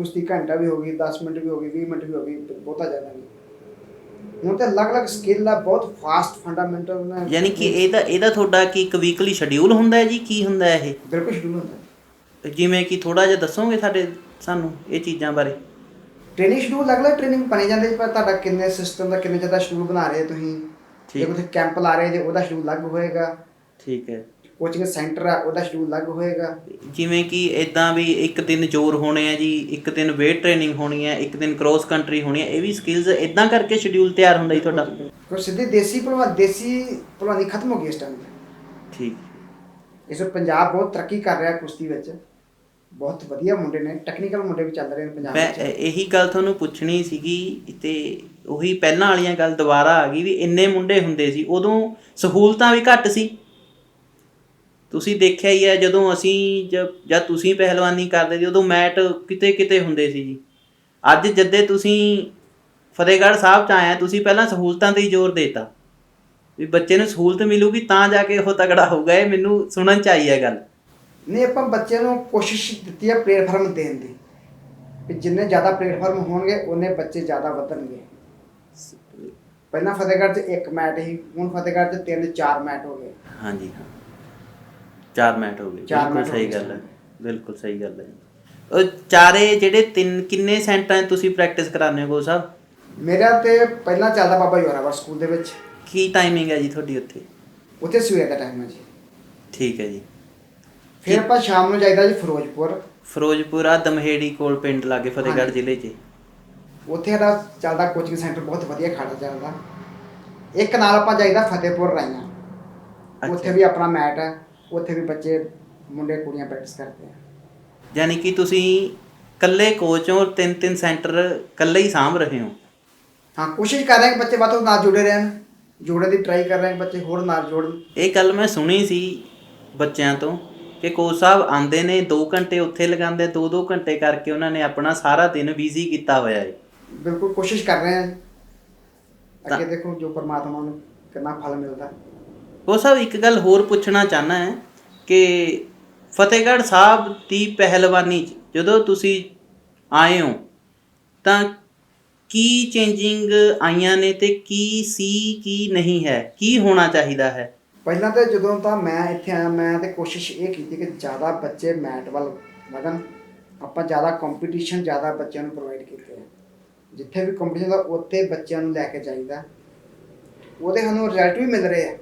ਕੁਸ਼ਤੀ ਘੰਟਾ ਵੀ ਹੋ ਗਈ 10 ਮਿੰਟ ਵੀ ਹੋ ਗਈ 20 ਮਿੰਟ ਵੀ ਹੋ ਗਈ ਬਹੁਤਾ ਜ਼ਿਆਦਾ ਨਹੀਂ। ਹੁਣ ਤਾਂ ਅਲੱਗ-ਅਲੱਗ ਸਕਿੱਲ ਆ ਬਹੁਤ ਫਾਸਟ ਫੰਡਾਮੈਂਟਲ ਨੇ ਯਾਨੀ ਕਿ ਇਹਦਾ ਇਹਦਾ ਤੁਹਾਡਾ ਕੀ ਇੱਕ ਵੀਕਲੀ ਸ਼ਡਿਊਲ ਹੁੰਦਾ ਹੈ ਜੀ? ਕੀ ਹੁੰਦਾ ਹੈ ਇਹ? ਬਿਲਕੁਲ ਸ਼ਡਿਊਲ ਹੁੰਦਾ ਜਿਵੇਂ ਕਿ ਥੋੜਾ ਜਿਹਾ ਦੱਸੋਗੇ ਸਾਡੇ ਸਾਨੂੰ ਇਹ ਚੀਜ਼ਾਂ ਬਾਰੇ? ਟ੍ਰੇਨਿੰਗ ਸ਼ਡਿਊਲ ਅਲੱਗ-ਅਲੱਗ ਟ੍ਰੇਨਿੰਗ ਬਣੇ ਜਾਂਦੇ ਪਰ ਤੁਹਾਡਾ ਕਿੰਨੇ ਸਿਸਟਮ ਦਾ ਕਿੰਨੇ ਜ਼ਿਆਦਾ ਸ਼ਡਿਊਲ ਬਣਾ ਰਹੇ ਤੁਸੀਂ? ਜੇ। ਕੋਈ ਕੈਂਪ ਲਾ ਰਹੇ ਜੇ ਉਹਦਾ ਸ਼ਡਿਊਲ ਅਲੱਗ ਹੋਏਗਾ। ਠੀਕ ਹੈ। ਕੋਚਿੰਗ ਸੈਂਟਰ ਆ ਉਹਦਾ ਸ਼ਡਿਊਲ ਅਲੱਗ ਹੋਏਗਾ। ਜਿਵੇਂ ਕਿ ਇਦਾਂ ਵੀ ਇੱਕ ਦਿਨ ਜ਼ੋਰ ਹੋਣੇ ਆ ਜੀ ਇੱਕ ਦਿਨ weight ਟ੍ਰੇਨਿੰਗ ਹੋਣੀ ਹੈ ਇੱਕ ਦਿਨ ਕ੍ਰੋਸ ਕੰਟਰੀ ਹੋਣੀ ਹੈ ਇਹ ਵੀ ਸਕਿੱਲਸ ਇਦਾਂ ਕਰਕੇ ਸ਼ਡਿਊਲ ਤਿਆਰ ਹੁੰਦਾ ਜੀ ਤੁਹਾਡਾ। ਕੋਈ ਸਿੱਧੀ ਦੇਸੀ ਭਲਵਾਨ ਦੇਸੀ ਭਲਵਾਨੀ ਖਤਮ ਹੋ ਗਈ ਇਸ ਟਾਈਮ ਠੀਕ। ਇਸ ਵੇਲੇ ਪੰਜਾਬ ਬਹੁਤ ਤਰੱਕੀ ਕਰ ਰਿਹਾ ਕੁਸ਼ਤੀ ਵਿੱਚ। ਬਹੁਤ ਵਧੀਆ ਮੁੰਡੇ ਨੇ ਟੈਕਨੀਕਲ ਮੁੰਡੇ ਵੀ ਚੱਲ ਰਹੇ ਨੇ ਪੰਜਾਬ ਮੈਂ ਵਿੱਚ। ਇਹ- ਇਹੀ ਗੱਲ ਤੁਹਾਨੂੰ ਪੁੱਛਣੀ ਸੀਗੀ ਤੇ ਉਹੀ ਪਹਿਲਾਂ ਵਾਲੀਆਂ ਗੱਲ ਦੁਬਾਰਾ ਆ ਗਈ ਵੀ ਇੰਨੇ ਮੁੰਡੇ ਹੁੰਦੇ ਸੀ ਉਦੋਂ ਸਹੂਲਤਾਂ ਵੀ ਘੱਟ ਸੀ। ਤੁਸੀਂ ਦੇਖਿਆ ਹੀ ਹੈ ਜਦੋਂ ਅਸੀਂ ਜ- ਜਦ ਤੁਸੀਂ ਪਹਿਲਵਾਨੀ ਕਰਦੇ ਸੀ ਉਦੋਂ ਮੈਟ ਕਿਤੇ ਕਿਤੇ ਹੁੰਦੇ ਸੀ ਜੀ। ਅੱਜ ਜਦੇ ਤੁਸੀਂ ਫਤਿਹਗੜ੍ਹ ਸਾਹਿਬ ਚ ਆਏ ਆ ਤੁਸੀਂ ਪਹਿਲਾਂ ਸਹੂਲਤਾਂ ਤੇ ਹੀ ਜ਼ੋਰ ਦੇਤਾ। ਵੀ ਬੱਚੇ ਨੂੰ ਸਹੂਲਤ ਮਿਲੂਗੀ ਤਾਂ ਜਾ ਕੇ ਉਹ ਤਗੜਾ ਹੋਊਗਾ ਇਹ ਮੈਨੂੰ ਸੁਣਨ ਚ ਆਈ ਹੈ ਗੱਲ। ਨਹੀਂ ਆਪਾਂ ਬੱਚਿਆਂ ਨੂੰ ਕੋਸ਼ਿਸ਼ ਦਿੱਤੀ ਹੈ ਪਲੇਟਫਾਰਮ ਦੇਣ ਦੀ। ਕਿ ਜਿੰਨੇ ਜ਼ਿਆਦਾ ਪਲੇਟਫਾਰਮ ਹੋਣਗੇ ਉਹਨੇ ਬੱਚੇ ਜ਼ਿਆਦਾ ਵਧਣਗੇ। ਪਹਿਲਾਂ ਫਤਿਹਗੜ੍ਹ 'ਚ ਇੱਕ ਮੈਟ ਸੀ ਹੁਣ ਫਤਿਹਗੜ੍ਹ 'ਚ ਤਿੰਨ ਚਾਰ ਮੈਟ ਹੋ ਗਏ। ਹਾਂਜੀ ਹਾਂ। ਚਾਰ ਮੈਟ ਹੋ ਗਏ। ਚਾਰ ਬਿਲਕੁਲ ਮੈਟ ਹੋ ਸਹੀ ਗਏ ਗੱਲ ਹੈ। ਬਿਲਕੁਲ ਸਹੀ ਗੱਲ ਹੈ ਜੀ। ਉਹ ਚਾਰੇ ਜਿਹੜੇ ਤਿੰਨ ਕਿੰਨੇ ਸੈਂਟਰਾਂ 'ਚ ਤੁਸੀਂ ਪ੍ਰੈਕਟਿਸ ਕਰਾਉਂਦੇ ਹੋ ਸਾਹਿਬ? ਮੇਰਾ ਤੇ ਪਹਿਲਾਂ ਚੱਲਦਾ ਬਾਬਾ ਯੋਰਾਵਰ ਸਕੂਲ ਦੇ ਵਿੱਚ। ਕੀ ਟਾਈਮਿੰਗ ਹੈ ਜੀ ਤੁਹਾਡੀ ਉੱਥੇ? ਉੱਥੇ ਸਵੇਰ ਦਾ ਟਾਈਮ ਹੈ ਜੀ। ਠੀਕ ਹੈ ਜੀ। ਫਿਰ ਆਪਾਂ ਸ਼ਾਮ ਨੂੰ ਜਾਈਦਾ ਜੀ ਫਿਰੋਜ਼ਪੁਰ। ਫਿਰੋਜ਼ਪੁਰ ਆ ਦਮਹੇੜੀ ਕੋਲ ਪਿੰਡ ਲਾਗੇ ਫਤਿਹਗੜ੍ਹ ਹਾਂਜੀ। ਜ਼ਿਲ੍ਹੇ 'ਚ। ਉੱਥੇ ਸਾਡਾ ਚੱਲਦਾ ਕੋਚਿੰਗ ਸੈਂਟਰ ਬਹੁਤ ਵਧੀਆ ਖਾੜਾ ਚੱਲਦਾ ਇੱਕ ਨਾਲ ਆਪਾਂ ਜਾਈਦਾ ਫਤਿਹਪੁਰ ਰਾਈਆਂ। ਉੱਥੇ ਵੀ ਆਪਣਾ ਮੈਟ ਹੈ। ਉੱਥੇ ਵੀ ਬੱਚੇ ਮੁੰਡੇ ਕੁੜੀਆਂ ਪ੍ਰੈਕਟਿਸ ਕਰਦੇ ਆ। ਯਾਨੀ ਕਿ ਤੁਸੀਂ ਕੱਲੇ ਕੋਚ ਹੋ ਤਿੰਨ ਤਿੰਨ ਸੈਂਟਰ ਕੱਲੇ ਹੀ ਸਾਂਭ ਰਹੇ ਹੋ? ਹਾਂ ਕੋਸ਼ਿਸ਼ ਕਰ ਰਹੇ ਹਾਂ ਕਿ ਬੱਚੇ ਵੱਧ ਤੋਂ ਨਾਲ ਜੁੜੇ ਰਹਿਣ। ਜੁੜਨ ਦੀ ਟਰਾਈ ਕਰ ਰਹੇ ਹਾਂ ਕਿ ਬੱਚੇ ਹੋਰ ਨਾਲ ਜੁੜਨ। ਇਹ ਗੱਲ ਮੈਂ ਸੁਣੀ ਸੀ ਬੱਚਿਆਂ ਤੋਂ ਕਿ ਕੋਚ ਸਾਹਿਬ ਆਂਦੇ ਨੇ 2 ਘੰਟੇ ਉੱਥੇ ਲਗਾਉਂਦੇ 2-2 ਘੰਟੇ ਕਰਕੇ ਉਹਨਾਂ ਨੇ ਆਪਣਾ ਸਾਰਾ ਦਿਨ ਬਿਜ਼ੀ ਕੀਤਾ ਹੋਇਆ ਹੈ। ਬਿਲਕੁਲ ਕੋਸ਼ਿਸ਼ ਕਰ ਰਹੇ ਹਾਂ। ਅੱਗੇ ਦੇਖੋ ਜੋ ਪਰਮਾਤਮਾ ਨੂੰ ਕਿੰਨਾ ਫਲ ਮਿਲਦਾ। ਉਹ ਸਾਹਿਬ ਇੱਕ ਗੱਲ ਹੋਰ ਪੁੱਛਣਾ ਚਾਹਨਾ ਹੈ ਕਿ ਫਤਿਹਗੜ੍ਹ ਸਾਹਿਬ ਦੀ ਪਹਿਲਵਾਨੀ 'ਚ ਜਦੋਂ ਤੁਸੀਂ ਆਏ ਹੋ, ਤਾਂ ਕੀ ਚੇਂਜਿੰਗ ਆਈਆਂ ਨੇ ਤੇ ਕੀ ਸੀ, ਕੀ ਨਹੀਂ ਹੈ? ਕੀ ਹੋਣਾ ਚਾਹੀਦਾ ਹੈ? ਪਹਿਲਾਂ ਤਾਂ ਜਦੋਂ ਤਾਂ ਮੈਂ ਇੱਥੇ ਆਇਆ, ਮੈਂ ਤੇ ਕੋਸ਼ਿਸ਼ ਇਹ ਕੀਤੀ ਕਿ ਜ਼ਿਆਦਾ ਬੱਚੇ ਮੈਟ ਵੱਲ ਵਧਣ। ਆਪਾਂ ਜ਼ਿਆਦਾ ਕੰਪੀਟੀਸ਼ਨ ਜ਼ਿਆਦਾ ਬੱਚਿਆਂ ਨੂੰ ਪ੍ਰੋਵਾਈਡ ਕੀਤੇ ਆ। ਜਿੱਥੇ ਵੀ ਕੰਪੀਟੀਸ਼ਨ ਦਾ ਉੱਥੇ ਬੱਚਿਆਂ ਨੂੰ ਲੈ ਕੇ ਜਾਈਦਾ। ਉਹਦੇ ਸਾਨੂੰ ਰਿਜ਼ਲਟ ਵੀ ਮਿਲ ਰਹੇ ਆ।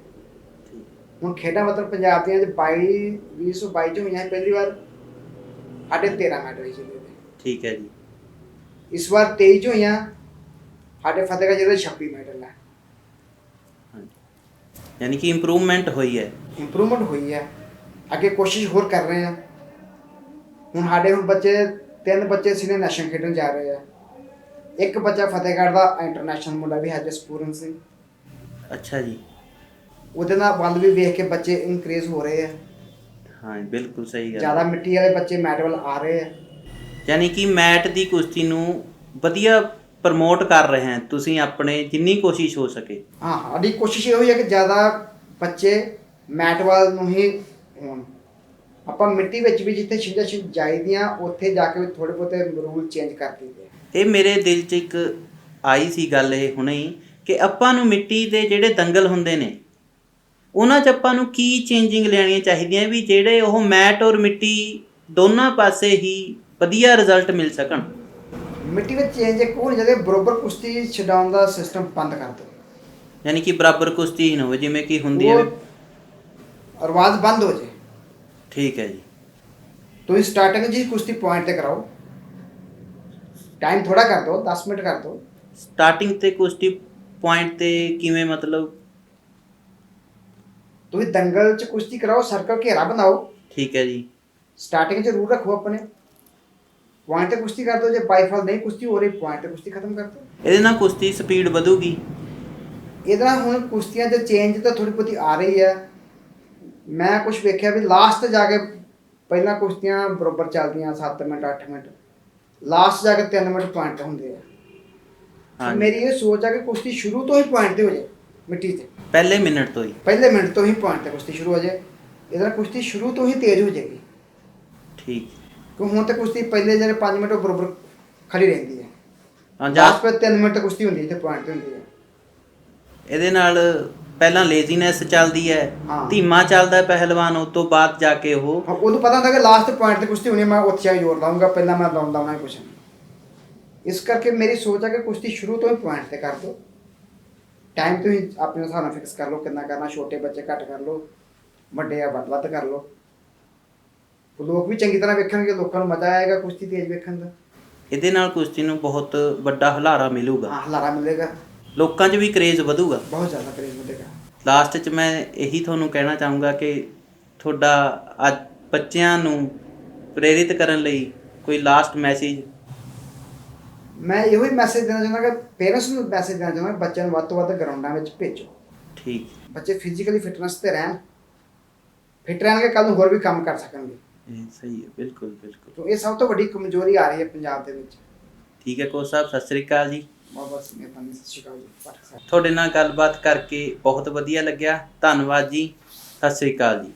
ਹੁਣ ਖੇਡਾਂ ਮਤਲਬ ਪੰਜਾਬ ਦੀਆਂ ਚ 22 2022 ਚ ਹੋਈਆਂ ਪਹਿਲੀ ਵਾਰ ਸਾਡੇ 13 ਮੈਟ ਹੋਈ ਸੀ ਇਹਦੇ ਤੇ। ਠੀਕ ਹੈ ਜੀ। ਇਸ ਵਾਰ 23 ਚ ਹੋਈਆਂ ਸਾਡੇ ਫਤਿਹਗੜ੍ਹ ਜ਼ਿਲ੍ਹੇ 'ਚ 26 ਮੈਡਲ ਹੈ। ਯਾਨੀ ਕਿ ਇੰਪਰੂਵਮੈਂਟ ਹੋਈ ਹੈ। ਇੰਪਰੂਵਮੈਂਟ ਹੋਈ ਹੈ। ਅੱਗੇ ਕੋਸ਼ਿਸ਼ ਹੋਰ ਕਰ ਰਹੇ ਆ ਹੁਣ ਸਾਡੇ ਹੁਣ ਬੱਚੇ ਤਿੰਨ ਬੱਚੇ ਸੀਨੀਅਰ ਨੈਸ਼ਨਲ ਖੇਡਣ ਜਾ ਰਹੇ ਆ। ਇੱਕ ਬੱਚਾ ਫਤਿਹਗੜ੍ਹ ਦਾ ਇੰਟਰਨੈਸ਼ਨਲ ਮੁੰਡਾ ਵੀ ਹੈ ਜਸਪੂਰਨ ਸਿੰਘ। ਅੱਛਾ ਜੀ। ਉਹਦੇ ਨਾਲ ਵੱਲ ਵੀ ਵੇਖ ਕੇ ਬੱਚੇ ਇਨਕਰੀਜ਼ ਹੋ ਰਹੇ ਆ। ਹਾਂ ਬਿਲਕੁਲ ਸਹੀ ਗੱਲ ਜ਼ਿਆਦਾ ਮਿੱਟੀ ਵਾਲੇ ਬੱਚੇ ਮੈਟ ਵੱਲ ਆ ਰਹੇ ਆ। ਯਾਨੀ ਕਿ ਮੈਟ ਦੀ ਕੁਸ਼ਤੀ ਨੂੰ ਵਧੀਆ ਪ੍ਰਮੋਟ ਕਰ ਰਹੇ ਹਨ ਤੁਸੀਂ ਆਪਣੇ ਜਿੰਨੀ ਕੋਸ਼ਿਸ਼ ਹੋ ਸਕੇ। ਹਾਂ ਸਾਡੀ ਕੋਸ਼ਿਸ਼ ਇਹ ਹੋਈ ਹੈ ਕਿ ਜ਼ਿਆਦਾ ਬੱਚੇ ਮੈਟ ਵੱਲ ਨੂੰ ਹੀ ਹੋਣ। ਆਪਾਂ ਮਿੱਟੀ ਵਿੱਚ ਵੀ ਜਿੱਥੇ ਛਿੰਝਾਂ ਛਿੰਝ ਜਾਈਦੀਆਂ ਉੱਥੇ ਜਾ ਕੇ ਥੋੜੇ ਬਹੁਤੇ ਰੂਲ ਚੇਂਜ ਕਰ ਦਿੱਤੇ ਇਹ ਮੇਰੇ ਦਿਲ 'ਚ ਇੱਕ ਆਈ ਸੀ ਗੱਲ ਇਹ ਹੁਣੇ ਹੀ ਕਿ ਆਪਾਂ ਨੂੰ ਮਿੱਟੀ ਦੇ ਜਿਹੜੇ ਦੰਗਲ ਹੁੰਦੇ ਨੇ ਉਹਨਾਂ 'ਚ ਆਪਾਂ ਨੂੰ ਕੀ ਚੇਂਜਿੰਗ ਲੈਣੀਆਂ ਚਾਹੀਦੀਆਂ ਵੀ ਜਿਹੜੇ ਉਹ ਮੈਟ ਔਰ ਮਿੱਟੀ ਦੋਨਾਂ ਪਾਸੇ ਹੀ ਵਧੀਆ ਰਿਜ਼ਲਟ ਮਿਲ ਸਕਣ। ਮਿੱਟੀ ਵਿੱਚ ਚੇਂਜ ਇੱਕ ਹੋਣੀ ਚਾਹੀਦੀ ਹੈ, ਬਰੋਬਰ ਕੁਸ਼ਤੀ ਛਡਾਉਣ ਦਾ ਸਿਸਟਮ ਬੰਦ ਕਰ ਦਿਓ। ਯਾਨੀ ਕਿ ਬਰਾਬਰ ਕੁਸ਼ਤੀ ਹੀ ਨਾ ਹੋਵੇ ਜਿਵੇਂ ਕਿ ਹੁੰਦੀ ਹੈ ਉਹ ਰਿਵਾਜ਼ ਬੰਦ ਹੋ ਜੇ। ਠੀਕ ਹੈ ਜੀ। ਤੁਸੀਂ ਸਟਾਰਟਿੰਗ ਜੀ ਕੁਸ਼ਤੀ ਪੁਆਇੰਟ ਤੇ ਕਰਾਓ। ਟਾਈਮ ਥੋੜਾ ਕਰ ਦਿਓ 10 ਮਿੰਟ ਕਰ ਦਿਓ। ਸਟਾਰਟਿੰਗ ਤੇ ਕੁਸ਼ਤੀ ਪੁਆਇੰਟ ਤੇ ਕਿਵੇਂ ਮਤਲਬ ਤੁਸੀਂ ਦੰਗਲ ਚ ਕੁਸ਼ਤੀ ਕਰਾਓ ਸਰਕਲ ਘੇਰਾ ਬਣਾਓ। ਠੀਕ ਹੈ ਜੀ। ਸਟਾਰਟਿੰਗ ਚ ਰੂਲ ਰੱਖੋ ਆਪਣੇ। ਪੁਆਇੰਟ ਤੇ ਕੁਸ਼ਤੀ ਕਰ ਜੇ ਬਾਈਫਲ ਨਹੀਂ ਕੁਸ਼ਤੀ ਹੋ ਰਹੀ ਪੁਆਇੰਟ ਤੇ ਕੁਸ਼ਤੀ ਖਤਮ ਕਰ ਇਹਦੇ ਨਾਲ ਕੁਸ਼ਤੀ ਸਪੀਡ ਵਧੂਗੀ। ਇਹਦੇ ਨਾਲ ਹੁਣ ਕੁਸ਼ਤੀਆਂ 'ਚ ਚੇਂਜ ਤਾਂ ਥੋੜੀ ਬਹੁਤੀ ਆ ਰਹੀ ਹੈ। ਮੈਂ ਕੁਝ ਵੇਖਿਆ ਵੀ ਲਾਸਟ ਜਾ ਕੇ ਪਹਿਲਾਂ ਕੁਸ਼ਤੀਆਂ ਬਰੋਬਰ ਚੱਲਦੀਆਂ 7 ਮਿੰਟ 8 ਮਿੰਟ। ਲਾਸਟ ਜਾ ਕੇ 3 ਮਿੰਟ ਪੁਆਇੰਟ ਹੁੰਦੇ ਆ। ਮੇਰੀ ਇਹ ਸੋਚ ਆ ਕਿ ਕੁਸ਼ਤੀ ਸ਼ੁਰੂ ਤੋਂ ਹੀ ਪੁਆਇੰਟ ਤੇ ਹੋ ਜਾਏ ਮਿੱਟੀ ਤੇ ਪਹਿਲੇ ਮਿੰਟ ਤੋਂ ਹੀ। ਪਹਿਲੇ ਮਿੰਟ ਤੋਂ ਹੀ ਪੁਆਇੰਟ ਤੇ ਕੁਸ਼ਤੀ ਸ਼ੁਰੂ ਹੋ ਜਾਏ। ਇਹਦੇ ਕੁਸ਼ਤੀ ਸ਼ੁਰੂ ਤੋਂ ਹੀ ਤੇਜ਼ ਹੋ ਜਾਏਗੀ। ਠੀਕ। ਕਿਉਂ ਹੁਣ ਤੇ ਕੁਸ਼ਤੀ ਪਹਿਲੇ ਜਿਹੜੇ 5 ਮਿੰਟ ਉਹ ਬਰੋਬਰ ਖੜੀ ਰਹਿੰਦੀ ਹੈ। ਹਾਂ ਜਾਂ ਲਾਸਟ 'ਤੇ 3 ਮਿੰਟ ਕੁਸ਼ਤੀ ਹੁੰਦੀ ਹੈ ਤੇ ਪੁਆਇੰਟ ਤੇ ਹੁੰਦੀ ਹੈ। ਇਹਦੇ ਨਾਲ ਪਹਿਲਾਂ ਲੇਜ਼ੀਨੈਸ ਚੱਲਦੀ ਹੈ ਹਾਂ। ਧੀਮਾ ਚੱਲਦਾ ਹੈ ਪਹਿਲਵਾਨ ਉਸ ਤੋਂ ਬਾਅਦ ਜਾ ਕੇ ਉਹ ਹਾਂ ਉਹਨੂੰ ਪਤਾ ਹੁੰਦਾ ਕਿ ਲਾਸਟ ਪੁਆਇੰਟ ਤੇ ਕੁਸ਼ਤੀ ਹੋਣੀ ਹੈ, ਮੈਂ ਉੱਥੇ ਆ ਕੇ ਜ਼ੋਰ ਲਾਉਂਗਾ ਪਹਿਲਾਂ ਮੈਂ ਲਾਉਂਦਾ ਮੈਂ ਕੁਛ ਨਹੀਂ। ਇਸ ਕਰਕੇ ਮੇਰੀ ਸੋਚ ਹੈ ਕਿ ਕੁਸ਼ਤੀ ਸ਼ੁਰੂ ਤੋਂ ਹੀ ਪੁਆਇੰਟ ਤੇ ਕਰ ਦਿਓ। ਟਾਈਮ ਤੁਸੀਂ ਆਪਣੇ ਹਿਸਾਬ ਨਾਲ ਫਿਕਸ ਕਰ ਲਓ ਕਿੰਨਾ ਕਰਨਾ ਛੋਟੇ ਬੱਚੇ ਘੱਟ ਕਰ ਲਓ ਵੱਡੇ ਆ ਵੱਧ ਵੱਧ ਕਰ ਲਓ। ਲੋਕ ਵੀ ਚੰਗੀ ਤਰ੍ਹਾਂ ਵੇਖਣਗੇ ਲੋਕਾਂ ਨੂੰ ਮਜ਼ਾ ਆਏਗਾ ਕੁਸ਼ਤੀ ਤੇਜ਼ ਵੇਖਣ ਦਾ। ਇਹਦੇ ਨਾਲ ਕੁਸ਼ਤੀ ਨੂੰ ਬਹੁਤ ਵੱਡਾ ਹੁਲਾਰਾ ਮਿਲੂਗਾ। ਹਾਂ ਹਲਾਰਾ ਮਿਲੇਗਾ। ਲੋਕਾਂ 'ਚ ਵੀ ਕਰੇਜ਼ ਵਧੂਗਾ। ਬਹੁਤ ਜ਼ਿਆਦਾ ਕਰੇਜ਼ ਮਿਲੇਗਾ ਲਾਸਟ 'ਚ ਮੈਂ ਇਹੀ ਤੁਹਾਨੂੰ ਕਹਿਣਾ ਚਾਹੂੰਗਾ ਕਿ ਤੁਹਾਡਾ ਅੱਜ ਬੱਚਿਆਂ ਨੂੰ ਪ੍ਰੇਰਿਤ ਕਰਨ ਲਈ ਕੋਈ ਲਾਸਟ ਮੈਸੇਜ ਮੈਂ ਇਹੋ ਹੀ ਮੈਸੇਜ ਦੇਣਾ ਚਾਹੁੰਦਾ ਕਿ ਪੇਰੈਂਟਸ ਨੂੰ ਮੈਸੇਜ ਦੇਣਾ ਚਾਹੁੰਦਾ ਬੱਚਿਆਂ ਨੂੰ ਵੱਧ ਤੋਂ ਵੱਧ ਗਰਾਊਂਡਾਂ ਵਿੱਚ ਭੇਜੋ। ਠੀਕ। ਬੱਚੇ ਫਿਜ਼ੀਕਲੀ ਫਿਟਨੈਸ ਤੇ ਰਹਿਣ ਫਿਟ ਰਹਿਣਗੇ ਕੱਲ ਨੂੰ ਹੋਰ ਵੀ ਕੰਮ ਕਰ ਸਕਣਗੇ। ਇਹ ਸਹੀ ਹੈ ਬਿਲਕੁਲ ਬਿਲਕੁਲ। ਤੋਂ ਇਹ ਸਭ ਤੋਂ ਵੱਡੀ ਕਮਜ਼ੋਰੀ ਆ ਰਹੀ ਹੈ ਪੰਜਾਬ ਦੇ ਵਿੱਚ। ਠੀਕ ਹੈ ਕੋਚ ਸਾਹਿਬ ਸਤਿ ਸ੍ਰੀ ਅਕਾਲ ਜੀ। ਬਹੁਤ ਬਹੁਤ ਮਿਹਰਬਾਨੀ ਸਤਿ ਸ਼੍ਰੀ ਅਕਾਲ ਜੀ ਪਾਠਕ ਸਾਹਿਬ। ਤੁਹਾਡੇ ਨਾਲ ਗੱਲਬਾਤ ਕਰਕੇ ਬਹੁਤ ਵਧੀਆ ਲੱਗਿਆ। ਧੰਨਵਾਦ ਜੀ ਸਤਿ ਸ੍ਰੀ ਅਕਾਲ ਜੀ।